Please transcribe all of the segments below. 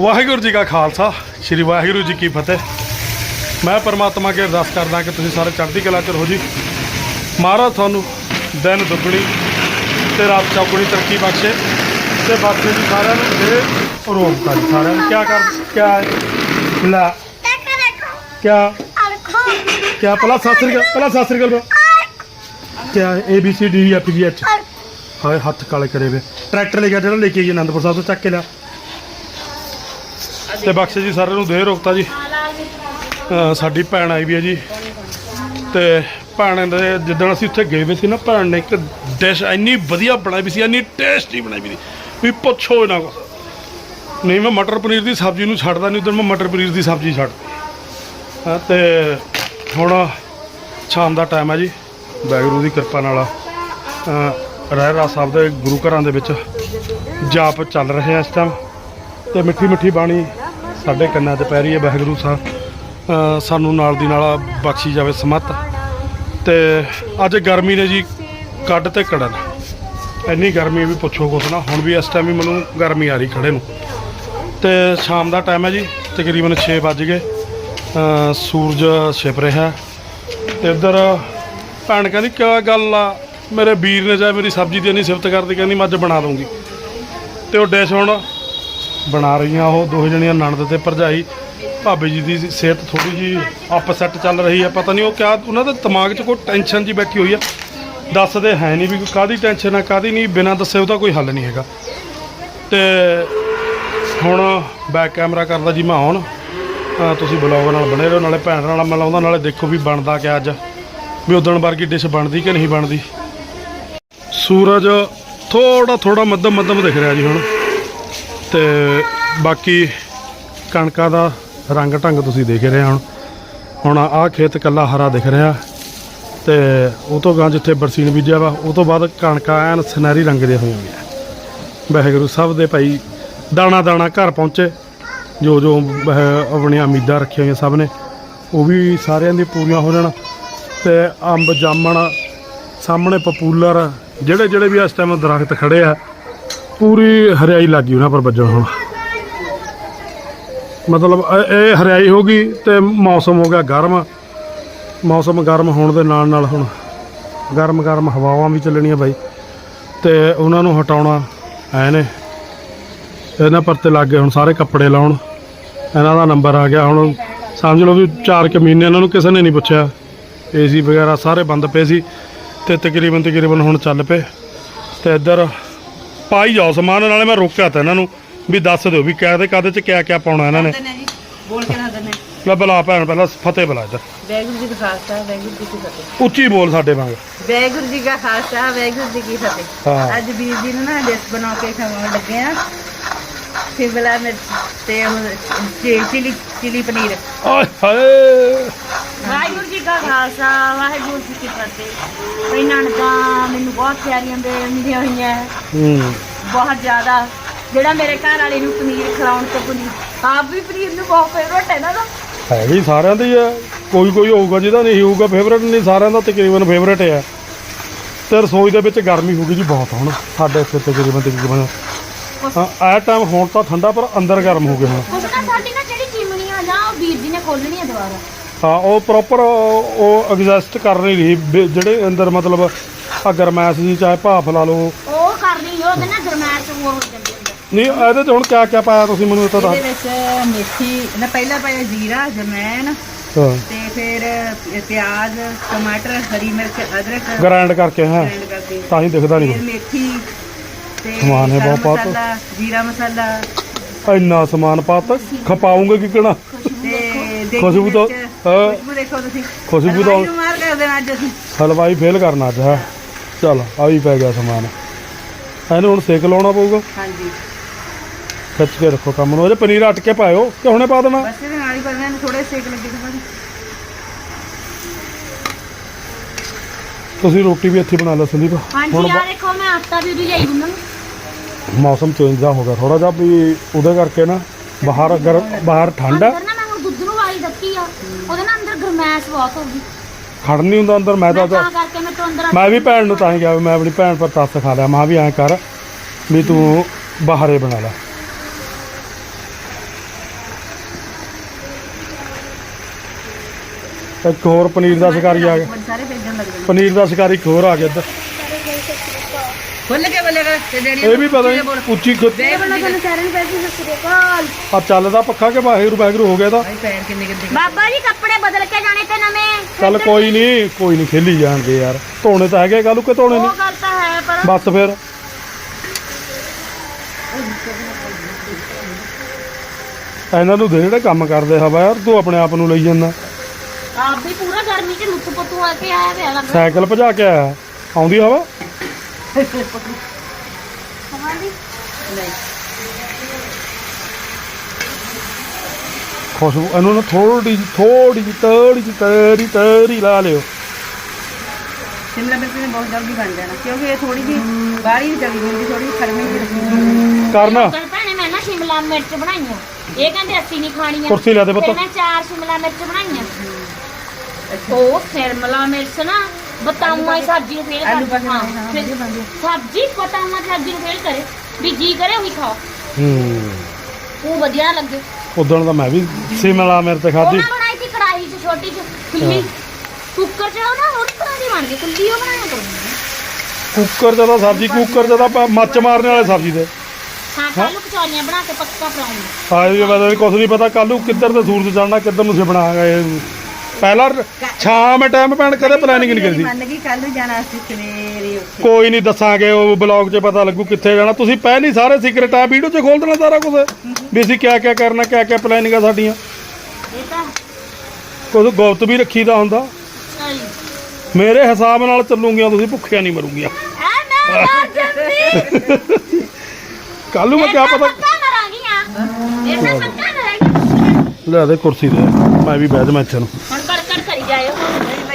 ਵਾਹਿਗੁਰੂ ਜੀ ਕਾ ਖਾਲਸਾ ਸ੍ਰੀ ਵਾਹਿਗੁਰੂ ਜੀ ਕੀ ਫਤਿਹ। ਮੈਂ ਪਰਮਾਤਮਾ ਅੱਗੇ ਅਰਦਾਸ ਕਰਦਾ ਕਿ ਤੁਸੀਂ ਸਾਰੇ ਚੜ੍ਹਦੀ ਕਲਾ ਚ ਰਹੋ ਜੀ। ਮਹਾਰਾਜ ਤੁਹਾਨੂੰ ਦਿਨ ਦੁੱਗਣੀ ਤੇ ਰਾਤ ਚੌਗੁਣੀ ਤਰੱਕੀ ਬਖਸ਼ੇ ਤੇ ਬਖਸ਼ੇ ਜੀ ਸਾਰਿਆਂ ਨੂੰ ਦੇ ਰੋਗ ਕਰ ਸਾਰਿਆਂ ਨੂੰ। ਕਿਆ ਕਰ ਹੈ? ਲੈ। ਕਿਆ? ਕਿਆ? ਪਹਿਲਾਂ ਸਤਿ ਸ੍ਰੀ ਅਕਾਲ ਪਹਿਲਾਂ ਸਤਿ ਸ੍ਰੀ ਅਕਾਲ ਬੁਲਾ। ਕਿਆ A B C D F G H ਹਾਏ ਹੱਥ ਕਾਲੇ ਕਰੇ ਵੇ। ਟਰੈਕਟਰ ਲੈ ਗਿਆ ਜਿਹੜਾ ਲੈ ਕੇ ਆਈ ਅਨੰਦਪੁਰ ਸਾਹਿਬ ਤੋਂ ਚੱਕ ਕੇ ਲਿਆ। ਤੇ ਬਖਸ਼ੇ ਜੀ ਸਾਰਿਆਂ ਨੂੰ ਦੇ ਰੋਕਤਾ ਜੀ। ਸਾਡੀ ਭੈਣ ਆਈ ਵੀ ਹੈ ਜੀ। ਤੇ ਭੈਣ ਦੇ ਜਿੱਦਣ ਅਸੀਂ ਉੱਥੇ ਗਏ ਵੇ ਸੀ ਨਾ, ਭੈਣ ਨੇ ਇੱਕ ਡਿਸ਼ ਇੰਨੀ ਵਧੀਆ ਬਣਾਈ ਵੀ ਸੀ, ਇੰਨੀ ਟੇਸਟੀ ਬਣਾਈ ਵੀ ਸੀ। ਵੀ ਪੁੱਛੋ ਨਾ ਕੁਛ ਨਹੀਂ, ਮੈਂ ਮਟਰ ਪਨੀਰ ਦੀ ਸਬਜ਼ੀ ਨੂੰ ਛੱਡਦਾ ਨਹੀਂ ਉਦੋਂ ਮੈਂ ਮਟਰ ਪਨੀਰ ਦੀ ਸਬਜ਼ੀ ਛੱਡਦੀ ਹਾਂ, ਤੇ ਹੁਣ ਸ਼ਾਮ ਦਾ ਟਾਈਮ ਹੈ ਜੀ। ਵਾਹਿਗੁਰੂ ਦੀ ਕਿਰਪਾ ਨਾਲ, ਅਹ ਰਹਿਰਾ ਸਾਹਿਬ ਦੇ ਗੁਰੂ ਘਰਾਂ ਦੇ ਵਿੱਚ ਜਾਪ ਚੱਲ ਰਹੇ ਆ ਇਸ ਟਾਈਮ ਤੇ ਮਿੱਠੀ ਮਿੱਠੀ ਬਾਣੀ ਸਾਡੇ ਕੰਨਾਂ 'ਤੇ ਪੈ ਰਹੀ ਹੈ ਵਾਹਿਗੁਰੂ ਸਾਹਿਬ ਸਾਨੂੰ ਨਾਲ ਦੀ ਨਾਲ ਬਖਸ਼ੀ ਜਾਵੇ ਸਮਤ। ਤੇ ਅੱਜ ਗਰਮੀ ਨੇ ਜੀ ਕੱਢ ਤੇ ਕੜਨ ਇੰਨੀ ਗਰਮੀ ਵੀ ਪੁੱਛੋ ਕੁਛ ਨਾ, ਹੁਣ ਵੀ ਇਸ ਟਾਈਮ ਵੀ ਮੈਨੂੰ ਗਰਮੀ ਆ ਰਹੀ ਖੜੇ ਨੂੰ। ਤੇ ਸ਼ਾਮ ਦਾ ਟਾਈਮ ਹੈ ਜੀ, ਤਕਰੀਬਨ 6 ਵੱਜ ਗਏ। ਸੂਰਜ ਛਿਪ ਰਿਹਾ। ਤੇ ਇੱਧਰ ਭੈਣ ਕਹਿੰਦੀ, ਕਿਆ ਗੱਲ ਆ? ਮੇਰੇ ਵੀਰ ਨੇ ਚਾਹੇ ਮੇਰੀ ਸਬਜ਼ੀ ਦੀ ਇੰਨੀ ਸਿਫਤ ਕਰਦੀ ਕਹਿੰਦੀ, ਮੈਂ ਅੱਜ ਬਣਾ ਦਊਂਗੀ। ਤੇ ਉਹ ਡਿਸ਼ ਹੁਣ ਬਣਾ ਰਹੀਆਂ, ਉਹ ਦੋਹੇ ਜਣੀਆਂ ਨਣਦ ਤੇ ਭਰਜਾਈ। ਭਾਬੀ ਜੀ ਦੀ ਸਿਹਤ ਥੋੜੀ ਜੀ ਅਪਸੈਟ ਚੱਲ ਰਹੀ ਹੈ ਪਤਾ ਨਹੀਂ ਉਹ ਕਿਆ, ਉਹਨਾਂ ਦੇ ਦਿਮਾਗ 'ਚ ਕੋਈ ਟੈਨਸ਼ਨ ਜੀ ਬੈਠੀ ਹੋਈ ਆ। ਦੱਸਦੇ ਹੈ ਨਹੀਂ ਵੀ ਕੋਈ ਕਾਦੀ ਟੈਨਸ਼ਨ ਆ ਕਾਦੀ ਨਹੀਂ, ਬਿਨਾਂ ਦੱਸੇ ਉਹਦਾ ਕੋਈ ਹੱਲ ਨਹੀਂ ਹੈਗਾ। ਤੇ ਹੁਣ ਬੈਕ ਕੈਮਰਾ ਕਰਦਾ ਜੀ ਮੈਂ ਹੁਣ। ਤੁਸੀਂ ਬਲੌਗ ਨਾਲ ਬਣੇ ਰਹੋ, ਨਾਲੇ ਭੈਣ ਨਾਲ ਮਿਲਾਉਂਦਾ ਨਾਲੇ ਦੇਖੋ ਵੀ ਬਣਦਾ ਕਿਆ ਅੱਜ। ਵੀ ਉਦਣ ਵਰਗੀ ਡਿਸ਼ ਬਣਦੀ ਕਿ ਨਹੀਂ ਬਣਦੀ। ਸੂਰਜ ਥੋੜਾ ਥੋੜਾ ਮੱਧਮ ਮੱਧਮ ਦਿਖ ਰਿਹਾ ਜੀ ਹੁਣ। ਤੇ ਬਾਕੀ ਕਣਕਾਂ ਦਾ ਰੰਗ ਢੰਗ ਤੁਸੀਂ ਦੇਖ ਰਹੇ ਹੋ। ਹੁਣ ਆਹ ਖੇਤ ਕੱਲਾ ਹਰਾ ਦਿਖ ਰਿਹਾ ਤੇ ਉਹ ਤੋਂ ਗਾਂ ਜਿੱਥੇ ਬਰਸੀਨ ਬੀਜਿਆ ਵਾ, ਉਹ ਤੋਂ ਬਾਅਦ ਕਣਕਾਂ ਐਨ ਸੁਨਹਿਰੀ ਰੰਗ ਦੇ ਹੋਈਆਂ ਨੇ। ਵਾਹਿਗੁਰੂ ਸਭ ਦੇ ਭਾਈ ਦਾਣਾ ਦਾਣਾ ਘਰ ਪਹੁੰਚੇ। ਜੋ ਜੋ, ਵਹ, ਆਪਣੀਆਂ ਉਮੀਦਾਂ ਰੱਖੀਆਂ ਹੋਈਆਂ ਸਭ ਨੇ, ਉਹ ਵੀ ਸਾਰਿਆਂ ਦੀ ਪੂਰੀਆਂ ਹੋ ਜਾਣ। ਤੇ ਅੰਬ, ਜਾਮਣ, ਸਾਹਮਣੇ ਪਪੂਲਰ, ਜਿਹੜੇ ਜਿਹੜੇ ਵੀ ਇਸ ਟਾਈਮ ਦਰਖਤ ਖੜੇ ਆ ਪੂਰੀ ਹਰਿਆਈ ਲੱਗ ਗਈ ਉਹਨਾਂ ਪਰ ਵੱਜਣ ਹੁਣ। ਮਤਲਬ ਇਹ ਇਹ ਹਰਿਆਈ ਹੋ ਗਈ ਤੇ ਮੌਸਮ ਹੋ ਗਿਆ ਗਰਮ। ਮੌਸਮ ਗਰਮ ਹੋਣ ਦੇ ਨਾਲ ਨਾਲ ਹੁਣ ਗਰਮ ਗਰਮ ਹਵਾਵਾਂ ਵੀ ਚੱਲਣੀਆਂ ਬਾਈ। ਤੇ ਉਹਨਾਂ ਨੂੰ ਹਟਾਉਣਾ ਐ ਨੇ। ਇਹਨਾਂ ਪਰ ਤੇ ਲੱਗ ਗਏ ਹੁਣ ਸਾਰੇ ਕੱਪੜੇ ਲਾਉਣ। ਇਹਨਾਂ ਦਾ ਨੰਬਰ ਆ ਗਿਆ। ਹੁਣ ਸਮਝ ਲਓ ਵੀ ਚਾਰ ਕੁ ਮਹੀਨੇ ਇਹਨਾਂ ਨੂੰ ਕਿਸੇ ਨੇ ਨਹੀਂ ਪੁੱਛਿਆ। ਏਸੀ ਵਗੈਰਾ ਸਾਰੇ ਬੰਦ ਪਏ ਸੀ ਤੇ ਤਕਰੀਬਨ ਤਕਰੀਬਨ ਹੁਣ ਚੱਲ ਪਏ। ਤੇ ਇੱਧਰ ਪਾਈ ਜਾਓ ਸਮਾਨ ਨਾਲੇ ਮੈਂ ਰੋਕਿਆ ਤਾ ਇਹਨਾਂ ਨੂੰ ਵੀ ਦੱਸ ਦਿਓ ਵੀ ਕਾਹਦੇ ਕਾਹਦੇ ਚ ਕਿਆ ਕਿਆ ਪਾਉਣਾ ਇਹਨਾਂ ਨੇ। ਨੇ ਜੀ ਬੋਲ ਕੇ ਨਾ ਦਿੰਦੇ ਲੈ ਬੁਲਾ ਭੈਣ ਪਹਿਲਾਂ ਫਤਿਹ ਬੁਲਾ ਇੱਧਰ। ਵੈਗੁਰੂ ਜੀ ਦਾ ਖਾਲਸਾ ਵੈਗੁਰੂ ਜੀ ਕੀ ਫਤਿਹ। ਉੱਚੀ ਬੋਲ ਸਾਡੇ ਵਾਂਗ। ਵੈਗੁਰੂ ਜੀ ਦਾ ਖਾਲਸਾ ਵੈਗੁਰੂ ਜੀ ਕੀ ਫਤਿਹ। ਹਾਂ। ਅੱਜ ਵੀਰ ਜੀ ਨੂੰ ਨਾ ਡਿਸ਼ ਬਣਾ ਕੇ ਖਵਾਉਣ ਲੱਗੇ ਆ। ਸ਼ਿਮਲਾ ਮਿਰਚ ਤੇ ਚਿਲੀ ਚਿਲੀ ਪਨੀਰ। ਆਏ ਹਾਏ। ਵਾਹਿਗੁਰੂ ਜੀ ਦਾ ਖਾਲਸਾ ਵਾਹਿਗੁਰੂ ਜੀ ਕੀ ਫਤਿਹ। ਕਈ ਨਣਦਾਂ ਮੈਨੂੰ ਬਹੁਤ ਪਿਆਰੀਆਂ ਮਿਲੀਆਂ ਹੋਈਆਂ। ਹੈ, ਬਹੁਤ ਜ਼ਿਆਦਾ। ਜਿਹੜਾ ਮੇਰੇ ਘਰ ਵਾਲੇ ਨੂੰ ਪਨੀਰ ਖਿਲਾਉਣ ਤੇ ਪਨੀਰ ਆਪ ਵੀ ਪਨੀਰ ਨੂੰ ਬਹੁਤ ਫੇਵਰਟ ਹੈ ਨਾ ਹੈ ਵੀ ਸਾਰਿਆਂ ਦੀ ਹੈ। ਕੋਈ ਕੋਈ ਹੋਊਗਾ ਜਿਹਦਾ ਨਹੀਂ ਹੋਊਗਾ ਫੇਵਰੇਟ ਨਹੀਂ ਸਾਰਿਆਂ ਦਾ ਤਕਰੀਬਨ ਫੇਵਰੇਟ ਹੈ। ਤੇ ਰਸੋਈ ਦੇ ਵਿੱਚ ਗਰਮੀ ਹੋ ਗਈ ਜੀ ਬਹੁਤ ਹੁਣ। ਸਾਡੇ ਇੱਥੇ ਤਕਰੀਬਨ ਤਕਰੀਬਨ ਹਾਂ ਆਹ ਟਾਈਮ ਹੁਣ ਤਾਂ ਠੰਡਾ ਪਰ ਅੰਦਰ ਗਰਮ ਹੋ ਗਏ ਹੁਣ। ਕੁਛ ਨਾ ਸਾਡੀ ਨਾ ਜਿਹੜੀ ਚਿਮਨੀ ਆ ਜਾਂ ਉਹ ਵੀਰ ਜੀ ਨੇ ਖੋਲਣੀ ਆ ਦੁਬਾਰਾ। ਹਾਂ ਉਹ ਪ੍ਰੋਪਰ ਉਹ ਐਗਜ਼ਿਸਟ ਕਰ ਨਹੀਂ ਰਹੀ ਵੀ ਜਿਹੜੇ ਅੰਦਰ ਮਤਲਬ ਆ ਗਰਮੈਸ਼ ਜੀ ਚਾਹੇ ਭਾਫ ਲਾ ਲਓ। ਉਹ ਕਰਨੀ ਉਹਦੇ ਨਾਲ ਗਰਮੈਸ਼ ਹੋਰ ਹੋ ਜਾਂਦੀ ਅੰਦਰ। ਨਹੀਂ ਇਹਦੇ 'ਚ ਹੁਣ ਕਿਆ ਕਿਆ ਪਾਇਆ ਤੁਸੀਂ ਮੈਨੂੰ ਇਹ ਤਾਂ ਇਹਦੇ ਦੱਸ ਵਿੱਚ ਮੇਥੀ ਨਾ ਪਹਿਲਾਂ ਪਾਇਆ ਜੀਰਾ ਜਮੈਨ ਹਾਂ। ਤੇ ਫਿਰ ਇਹ ਪਿਆਜ਼ ਟਮਾਟਰ ਹਰੀ ਮਿਰਚ ਅਦਰਕ। ਗ੍ਰਾਈਂਡ ਕਰਕੇ ਹੈ। ਗ੍ਰਾਈਂਡ ਕਰਕੇ। ਤਾਂ ਹੀ ਦਿਖਦਾ ਨਹੀਂ ਫਿਰ ਮੇਥੀ ਸਮਾਨ ਹੈ ਬਹੁਤ ਪਾਤਾ। ਮਸਾਲਾ ਜੀਰਾ ਮਸਾਲਾ। ਇੰਨਾ ਸਮਾਨ ਪਾਤਾ ਖਪਾਉਂਗੇ ਕਿ ਤੇ ਦੇਗੀ ਖੁਸ਼ਬੂ ਤਾਂ- ਮਿਰਚ, ਹਾਂ। ਖੁਸ਼ਬੂ ਦੇਖੋ ਤੁਸੀਂ। ਖੁਸ਼ਬੂ ਤਾਂ- ਹਲਵਾਈ ਨੂੰ ਮਾਰ ਕਰ ਦੇਣਾ ਅੱਜ। ਅਸੀਂ ਹਲਵਾਈ ਫੇਲ ਕਰਨਾ ਅੱਜ ਹੈ। ਚਲ ਆ ਵੀ ਪੈ ਗਿਆ ਸਮਾਨ। ਇਹਨੂੰ ਹੁਣ ਸੇਕ ਲਾਉਣਾ ਪਊਗਾ। ਹਾਂਜੀ। ਖਿੱਚ ਕੇ ਰੱਖੋ ਕੰਮ ਨੂੰ। ਇਹਦੇ ਪਨੀਰ ਅਟ ਕੇ ਪਾਇਓ। ਕਿ ਹੁਣੇ ਪਾ ਦੇਣਾ? ਬਸ ਇਹਦੇ ਨਾਲ ਹੀ ਕਰਨਾ ਇਹਨੂੰ ਥੋੜੇ ਸੇਕ ਲੱਗੇ ਤੇ ਬਾਅਦ ਤੁਸੀਂ ਰੋਟੀ ਵੀ ਇੱਥੇ ਬਣਾ ਲਓ ਸੰਦੀਪ। ਹਾਂਜੀ ਆ ਦੇਖੋ ਮੈਂ ਆਟਾ ਵੀ ਉਹਦੀ ਲਈ ਗੁੰਨਣ ਮੌਸਮ ਚੇਂਜ ਦਾ ਹੋ ਗਿਆ। ਥੋੜਾ ਜਿਹਾ ਵੀ ਉਹਦੇ ਕਰਕੇ ਨਾ ਬਾਹਰ ਗਰ ਬਾਹਰ ਠੰਡ ਹੈ ਖੜ ਨਹੀਂ ਹੁੰਦਾ ਅੰਦਰ ਮੈਂ ਤਾਂ ਮੈਂ ਵੀ ਭੈਣ ਨੂੰ ਤਾਂ ਹੀ ਕਿਹਾ ਵੀ ਮੈਂ ਆਪਣੀ ਭੈਣ ਪਰ ਤਰਸ ਸਿਖਾ ਲਿਆ। ਮਾਂ ਵੀ ਐਂ ਕਰ ਵੀ ਤੂੰ ਬਾਹਰੇ ਬਣਾ ਲੈ। ਇੱਕ ਹੋਰ ਪਨੀਰ ਦਾ ਸ਼ਿਕਾਰੀ ਆ ਗਿਆ। ਪਨੀਰ ਦਾ ਸ਼ਿਕਾਰੀ ਇੱਕ ਆ ਗਿਆ ਇੱਧਰ। ਖੁੱਲ ਕੇ ਬੋਲੇਗਾ ਤੇ ਡੈਡੀ ਇਹ ਵੀ ਪਤਾ ਨਹੀਂ ਉੱਚੀ ਖੁਦ ਦੇ ਬਣਾ ਤੁਹਾਨੂੰ ਸਾਰਿਆਂ ਨੂੰ ਪੈਸੇ ਸਤਿ ਸ੍ਰੀ ਅਕਾਲ। ਆ ਚੱਲਦਾ ਪੱਖਾ ਕਿ ਵਾਹਿਗੁਰੂ ਵਾਹਿਗੁਰੂ ਹੋ ਗਿਆ ਤਾਂ ਭਾਈ ਪੈਰ ਕਿੰਨੇ ਕਿੰਨੇ ਬਾਬਾ ਜੀ ਕੱਪੜੇ ਬਦਲ ਕੇ ਜਾਣੇ ਤੇ ਨਵੇਂ। ਚੱਲ ਕੋਈ ਨਹੀਂ ਕੋਈ ਨਹੀਂ ਖੇਲੀ ਜਾਣਦੇ ਯਾਰ। ਧੋਣੇ ਤਾਂ ਹੈਗੇ ਕੱਲ ਕਿ ਧੋਣੇ ਉਹ ਨਹੀਂ ਗੱਲ ਤਾਂ ਹੈ ਪਰ ਬਸ ਫਿਰ। ਇਹਨਾਂ ਨੂੰ ਦੇ ਜਿਹੜੇ ਕੰਮ ਕਰਦੇ ਹਵਾ ਯਾਰ ਤੂੰ ਆਪਣੇ ਆਪ ਨੂੰ ਲਈ ਜਾਂਦਾ। ਆਪ ਵੀ ਪੂਰਾ ਗਰਮੀ ਚ ਲੁੱਟ ਪੁੱਟੂ ਆ ਕੇ ਆਇਆ ਪਿਆ ਲੱਗਦਾ ਸਾਈਕਲ ਭਜਾ ਕੇ ਆਇਆ। ਆਉਂਦੀ ਹਵਾ? ਖੁਸ਼ਬੂ ਇਹਨੂੰ ਨਾ ਥੋੜੀ ਥੋੜੀ ਜਿਹੀ ਤੜੀ ਜਿਹੀ ਤਰੀ ਤਰੀ ਲਾ ਲਿਓ। ਸ਼ਿਮਲਾ ਮਿਰਚ ਨੇ ਬਹੁਤ ਜਲਦੀ ਬਣ ਜਾਣਾ ਕਿਉਂਕਿ ਇਹ ਥੋੜੀ ਜੀ ਬਾਹਰੀ ਨਹੀਂ ਚਲੀ ਜਾਂਦੀ ਥੋੜੀ ਖਰਮੀ ਜਿਹੀ ਰੱਖੀ ਕਰਨਾ। ਕੱਲ ਭੈਣੇ ਮੈਂ ਨਾ ਸ਼ਿਮਲਾ ਮਿਰਚ ਬਣਾਈਆਂ। ਇਹ ਕਹਿੰਦੇ ਅਸੀਂ ਨਹੀਂ ਖਾਣੀਆਂ। ਕੁਰਸੀ ਲਿਆ ਦੇ ਪੁੱਤ। ਫਿਰ ਮੈਂ ਚਾਰ ਸ਼ਿਮਲਾ ਮਿਰਚ ਬਣਾਈਆਂ। ਉਹ ਸ਼ਿਮਲਾ ਮਿਰਚ ਨਾ ਬਤਾਊਆਂ ਦੀ ਸਬਜ਼ੀ ਨੂੰ ਫੇਲ ਆਲੂ ਪਾ ਕੇ ਹਾਂ ਫਿਰ ਹੈ। ਸਬਜ਼ੀ ਬਤਾਊਆਂ ਦੀ ਸਬਜ਼ੀ ਨੂੰ ਫੇਲ ਕਰੇ ਵੀ ਜੀ ਕਰੇ ਉਹੀ ਖਾਓ। ਹੂੰ। ਉਹ ਵਧੀਆ ਨਾ ਲੱਗੇ। ਉਦੋਂ ਤਾਂ ਮੈਂ ਵੀ ਸਿਮਲਾ ਮਿਰਚ ਖਾਧੀ। ਉਹਨਾਂ ਬਣਾਈ ਸੀ ਕੜਾਈ 'ਚ ਛੋਟੀ 'ਚ ਖੁੱਲੀ। ਕੁੱਕਰ 'ਚ ਉਹ ਨਾ ਥੋੜੀ ਤਰ੍ਹਾਂ ਦੀ ਬਣ ਗਈ ਖੁੱਲੀ ਉਹ ਬਣਾਇਆ ਕਰੋ ਕੁੱਕਰ 'ਚ ਤਾਂ ਸਬਜ਼ੀ ਕੁੱਕਰ 'ਚ ਤਾਂ ਮੱਚ ਮਾਰਨ ਵਾਲੇ ਸਬਜ਼ੀ ਦੇ। ਹਾਂ ਕੱਲ ਕਚੌਰੀਆਂ ਬਣਾ ਕੇ ਪੱਕਾ ਫਰਾਉਂਗੀ ਆਏ ਵੀ ਪਤਾ ਕੁਛ ਨਹੀਂ ਪਤਾ ਕੱਲੂ ਕਿੱਧਰ ਤੇ ਸੂਰਜ ਚੜਨਾ ਕਿੱਧਰ ਨੂੰ ਸਿਪਣਾ ਇਹ। ਪਹਿਲਾਂ ਸ਼ਾਮ ਟਾਈਮ ਪੈਣ ਕਦੇ ਪਲੈਨਿੰਗ ਨਹੀਂ ਕਰੀਦੀ। ਮੰਨ ਗਈ ਕੱਲ ਨੂੰ ਜਾਣਾ ਅਸੀਂ ਸਵੇਰੇ ਉੱਥੇ। ਕੋਈ ਨਹੀਂ ਦੱਸਾਂਗੇ ਉਹ ਬਲੌਗ 'ਚ ਪਤਾ ਲੱਗੂ ਕਿੱਥੇ ਜਾਣਾ। ਤੁਸੀਂ ਪਹਿਲਾਂ ਹੀ ਸਾਰੇ ਸੀਕ੍ਰੇਟ ਆ ਵੀਡੀਓ 'ਚ ਖੋਲ ਦੇਣਾ ਸਾਰਾ ਕੁਝ ਵੀ ਅਸੀਂ ਕਿਆ ਕਿਆ ਕਰਨਾ ਕਿਆ ਕਿਆ ਪਲੈਨਿੰਗ ਆ ਸਾਡੀਆਂ। ਇਹ ਤਾਂ ਕੁਝ ਗੁਪਤ ਵੀ ਰੱਖੀਦਾ ਹੁੰਦਾ। ਮੇਰੇ ਹਿਸਾਬ ਨਾਲ ਚੱਲੂਗੀਆਂ ਤੁਸੀਂ ਭੁੱਖੀਆਂ ਨਹੀਂ ਮਰੂਗੀਆਂ। ਕੱਲ ਨੂੰ ਮੈਂ ਕਿਆ ਪਤਾ ਮਰਾਂਗੀਆਂ। ਇਹ ਤਾਂ ਪੱਕਾ ਮਰਾਂਗੀ ਲੈ ਦੇ ਕੁਰਸੀ ਦੇ ਮੈਂ ਵੀ ਜਾ ਮੈਂ ਇੱਥੇ ਨੂੰ ਹੁਣ ਕੜਕੜ ਕਰੀ ਜਾਇਓ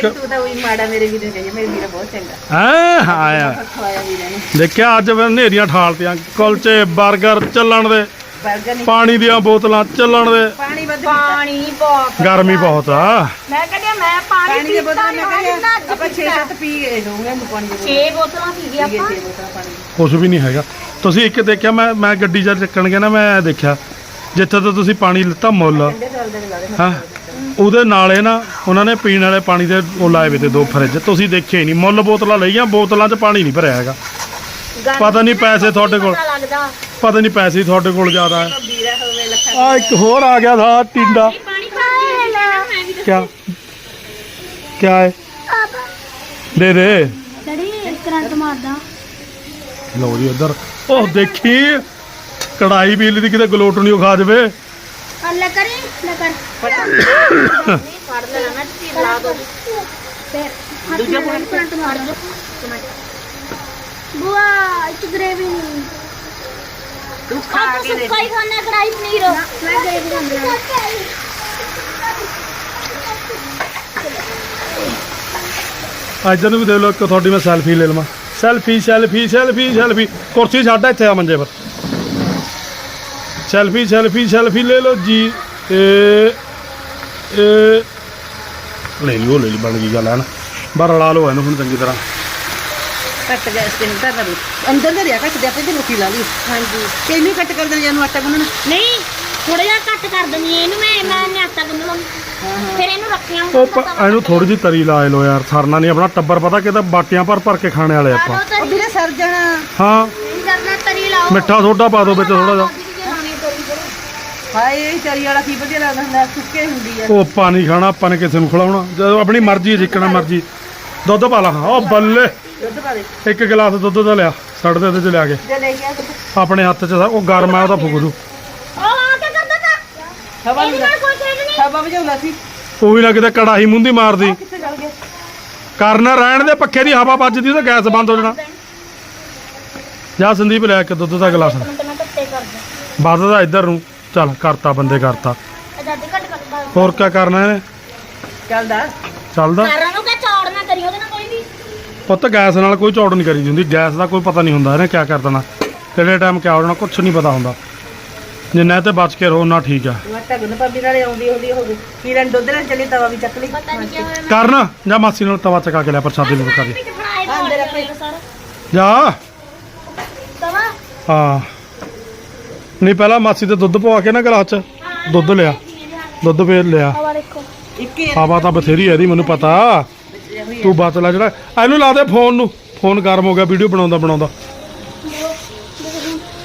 ਭਾਈ ਤੂੰ ਤਾਂ ਉਹੀ ਮਾੜਾ ਮੇਰੇ ਵੀਰੇ ਨੇ ਮੇਰੇ ਵੀਰਾ ਬਹੁਤ ਚੰਗਾ। ਹੈਂ? ਹਾਂ ਯਾਰ ਖਵਾਇਆ ਵੀਰੇ ਨੇ। ਦੇਖਿਆ ਅੱਜ ਮੈਂ ਹਨੇਰੀਆਂ ਠਾਲਤੀਆਂ ਕੁਲਚੇ 버ਗਰ ਚੱਲਣ ਦੇ। ਬਰਗਰ ਨਹੀਂ ਪਾਣੀ ਦੀਆਂ ਬੋਤਲਾਂ ਚੱਲਣ ਦੇ। ਪਾਣੀ ਵੱਧ ਪੀਤਾ। ਪਾਣੀ ਬਹੁਤ ਗਰਮੀ ਬਹੁਤ ਆ। ਮੈਂ ਕਹਿੰਦੀ ਮੈਂ ਪਾਣੀ ਪਾਣੀ ਦੇ ਪੀਤਾ ਬੋਤਲ ਮੈਂ ਨਹੀਂ ਕਹਿੰਦੀ ਅੱਜ ਆਪਾਂ 6-7 ਪੀ ਗਏ ਦੋਗੇ ਨੂੰ ਪਾਣੀ ਦੇ 6 ਬੋਤਲਾਂ ਪੀ ਗਏ ਪੀ ਆਪਾਂ। ਗਏ 6 ਬੋਤਲਾਂ ਪਾਣੀ। ਦੀਆਂ। ਕੁਝ ਵੀ ਨਹੀਂ ਹੈਗਾ। ਤੁਸੀਂ ਇੱਕ ਦੇਖਿਆ ਮੈਂ ਮੈਂ ਗੱਡੀ ਜਦ ਚੱਕਣ ਗਿਆ ਨਾ ਮੈਂ ਦੇਖਿਆ ਜਿੱਥੇ ਤੋਂ ਤੁਸੀਂ ਪਾਣੀ ਲਿੱਤਾ ਮੁੱਲ। ਠੰਡੇ ਚੱਲਦੇ ਨੇ ਲਾਦੇ ਹਾਂ? ਉਹਦੇ ਨਾਲੇ ਨਾ ਉਹਨਾਂ ਨੇ ਪੀਣ ਵਾਲੇ ਪਾਣੀ ਦੇ ਉਹ ਲਾਏ ਵੇ ਤੇ ਦੋ ਫਰਿੱਜ। ਤੁਸੀਂ ਦੇਖੇ ਨਹੀਂ ਮੁੱਲ ਬੋਤਲਾਂ ਲਈਆਂ ਬੋਤਲਾਂ 'ਚ ਪਾਣੀ ਨਹੀਂ ਭਰਿਆ ਹੈਗਾ। ਪਤਾ ਨਹੀਂ ਪੈਸੇ ਤੁਹਾਡੇ ਕੋਲ ਪਤਾ ਨਹੀਂ ਪੈਸੇ ਤੁਹਾਡੇ ਕੋਲ ਜ਼ਿਆਦਾ ਹੈ। ਆ ਇੱਕ ਹੋਰ ਆ ਗਿਆ ਥਾ ਟਿੰਡਾ। ਕਿਆ? ਕਿਆ ਹੈ? ਦੇ ਦੇ। ਡੜੀ ਕਰੰਟ ਮਾਰਦਾ। ਲਓ ਜੀ ਇੱਧਰ। ਉਹ ਦੇਖੀ ਕੜਾਈ ਬਿਜਲੀ ਦੀ ਕਿਤੇ ਗਲੋਟ ਨਹੀਂ ਖਾ ਜਾਵੇ ਅੱਲਾ ਕਰੀ ਲੈ ਕਰ ਫੜ ਲੈਣਾ ਨਾ ਤੇ ਲਾ ਦੋ ਫਿਰ ਦੂਜਾ ਕੋਲ ਕਰੰਟ ਮਾਰ ਦੋ। ਬੁਆ ਇੱਕ ਗ੍ਰੇਵੀ ਨਹੀਂ ਤੂੰ ਖਾ ਆ ਕੇ ਤੂੰ ਦੇਖ। ਸੁੱਕਾ ਹੀ ਖਾਣਾ ਕੜਾਈ ਪਨੀਰ। ਮੈਂ ਗ੍ਰੇਵੀ ਖਾਂਦਾ ਇੱਧਰ ਨੂੰ ਵੀ ਦੇਖ ਲਓ ਇੱਕ ਤੁਹਾਡੀ ਮੈਂ ਸੈਲਫੀ ਲੈ ਲਵਾਂ। ਸੈਲਫੀ ਸੈਲਫੀ ਸੈਲਫੀ ਸੈਲਫੀ ਕੁਰਸੀ ਛੱਡ ਇੱਥੇ ਆ ਮੰਜੇ ਪਰ। ਸੈਲਫੀ ਸੈਲਫੀ ਸੈਲਫੀ ਲੈ ਲਓ ਜੀ। ਇਹ ਇਹ ਲੈ ਉਹ ਲੈ ਲਈ ਬਣ ਗਈ ਗੱਲ ਹੈ ਨਾ ਬਾਹਰ ਰਲਾ ਲਓ ਇਹਨੂੰ ਹੁਣ ਚੰਗੀ ਤਰ੍ਹਾਂ। ਕੱਟ ਗਿਆ ਇਸ ਦੇ ਅੰਦਰ ਦੇ ਰਿਆ ਕੱਟ ਦੇ ਆਪੇ ਤੇ ਰੋਟੀ ਲਾ ਲਈ। ਹਾਂਜੀ। ਕਿੰਨੀ ਕੱਟ ਕਰ ਦੇ ਜਾਨੂੰ ਆਟਾ ਗੁੰਨਣਾ। ਨਹੀਂ ਥੋੜਾ ਜਿਹਾ ਘੱਟ ਕਰ ਦਿੰਦੀ ਹਾਂ ਇਹਨੂੰ ਮੈਂ ਆਟਾ ਗੁੰਨ ਲਵਾਂ ਫਿਰ ਇਹਨੂੰ ਰੱਖਿਆ ਉਹ ਪ- ਇਹਨੂੰ ਥੋੜੀ ਜਿਹੀ ਤਰੀ ਲਾ ਲਓ ਯਾਰ ਸਰਨਾ ਨਹੀਂ ਆਪਣਾ ਟੱਬਰ ਪਤਾ ਕਿਤੇ ਬਾਟੀਆਂ ਭਰ ਭਰ ਕੇ ਖਾਣੇ ਵਾਲੇ ਆਪਾਂ। ਉਹ ਵੀਰੇ ਸਰ ਜਾਣਾ। ਹਾਂ। ਨਹੀਂ ਕਰਨਾ ਤਰੀ ਲਾਓ। ਮਿੱਠਾ ਸੋਡਾ ਪਾ ਦਿਓ ਵਿੱਚ ਥੋੜਾ ਜਿਹਾ। ਹਾਏ ਇਹ ਚਰੀ ਵਾਲਾ ਕੀ ਵਧੀਆ ਲੱਗਦਾ ਹੁੰਦਾ ਸੁੱਕੇ ਹੁੰਦੀ ਆ। ਉਹ ਪਾਣੀ ਖਾਣਾ ਆਪਾਂ ਨੇ ਕਿਸੇ ਨੂੰ ਖਿਲਾਉਣਾ। ਜਦੋਂ ਆਪਣੀ ਮਰਜ਼ੀ ਹੈ ਜਿੱਕਣਾ ਮਰਜ਼ੀ। ਦੁੱਧ ਪਾ ਲਾ ਉਹ ਬੱਲੇ। ਦੁੱਧ ਪਾ ਦੇ। ਇੱਕ ਗਲਾਸ ਦੁੱਧ ਦਾ ਲਿਆ ਸੜ ਦੇ ਤੇ ਚ ਲਿਆ ਕੇ। ਜੇ ਲੈ ਗਿਆ ਆਪਣੇ ਹੱਥ 'ਚ ਉਹ ਗਰਮ ਆ ਉਹਦਾ ਫੁਕ ਉਹ ਹਵਾ ਹਵਾ ਸੀ। ਵੀ ਨਾ ਕਿਤੇ ਕੜਾਹੀ ਮੁੰਦੀ ਮਾਰਦੀ। ਕਿੱਥੇ ਚਲ ਗਿਆ? ਕਰਨਾ ਰਹਿਣ ਦੇ ਪੱਖੇ ਦੀ ਹਵਾ ਵੱਜਦੀ ਤਾਂ ਗੈਸ ਬੰਦ ਹੋ ਜਾਣਾ। ਜਾ ਸੰਦੀਪ ਲੈ ਕੇ ਦੁੱਧ ਦਾ ਗਲਾਸ। ਵੱਧਦਾ ਇੱਧਰ ਨੂੰ। ਚੱਲ ਕਰਤਾ ਬੰਦੇ ਕਰਤਾ। ਘੱਟ ਹੋਰ ਕੀ ਕਰਨਾ ਇਹਨੇ? ਚੱਲਦਾ। ਚੱਲਦਾ। ਸਾਰਿਆਂ ਨੂੰ ਕਹ ਚੌੜ ਨਾ ਕਰੀ ਉਹਦੇ ਨਾਲ ਕੋਈ ਵੀ। ਪੁੱਤ ਗੈਸ ਨਾਲ ਕੋਈ ਚੌੜ ਨਹੀਂ ਕਰੀ ਹੁੰਦੀ। ਗੈਸ ਦਾ ਕੋਈ ਪਤਾ ਨਹੀਂ ਹੁੰਦਾ ਇਹਨੇ ਕੀ ਕਰ ਦੇਣਾ। ਕਿਹੜੇ ਟਾਈਮ ਕਿਆ ਹੋ ਜਾਣਾ ਕੁਝ ਨਹੀਂ ਪਤਾ ਹੁੰਦਾ। ਜਿੰਨਾ ਤੇ ਬਚ ਕੇ ਰਹੋ ਨਾ ਠੀਕ ਆ। ਆਟਾ ਗੁੰਨ ਭਾਬੀ ਨਾਲੇ ਆਉਂਦੀ ਹੁੰਦੀ ਹੋ ਗਈ ਕਿਰਨ ਦੁੱਧ ਲੈਣ ਚੱਲੀ ਤਵਾ ਵੀ ਚੱਕ ਲਈ। ਪਤਾ ਨਹੀਂ ਕਿਆ ਹੋਇਆ। ਕਰਨ ਜਾਂ ਮਾਸੀ ਨਾਲ ਤਵਾ ਚਕਾ ਕੇ ਲਿਆ ਪ੍ਰਸਾਦੀ ਨੂੰ ਫੜਾਏ ਅੰਦਰ ਸਰ। ਜਾ। ਤਵਾ? ਹਾਂ। ਨਹੀਂ ਪਹਿਲਾਂ ਮਾਸੀ ਤੇ ਦੁੱਧ ਪਵਾ ਕੇ ਨਾ ਗਲਾਸ ਚ। ਦੁੱਧ ਲਿਆ। ਦੁੱਧ ਫੇਰ ਲਿਆ। ਇੱਕ ਹੀ ਹਵਾ ਤਾਂ ਬਥੇਰੀ ਹੈ ਇਹਦੀ ਮੈਨੂੰ ਪਤਾ। ਤੂੰ ਬਚ ਲੈ ਜਿਹੜਾ ਇਹਨੂੰ ਲਾ ਦੇ ਫੋਨ ਨੂੰ। ਫੋਨ ਗਰਮ ਹੋ ਗਿਆ ਵੀਡੀਓ ਬਣਾਉਂਦਾ ਬਣਾਉਂਦਾ।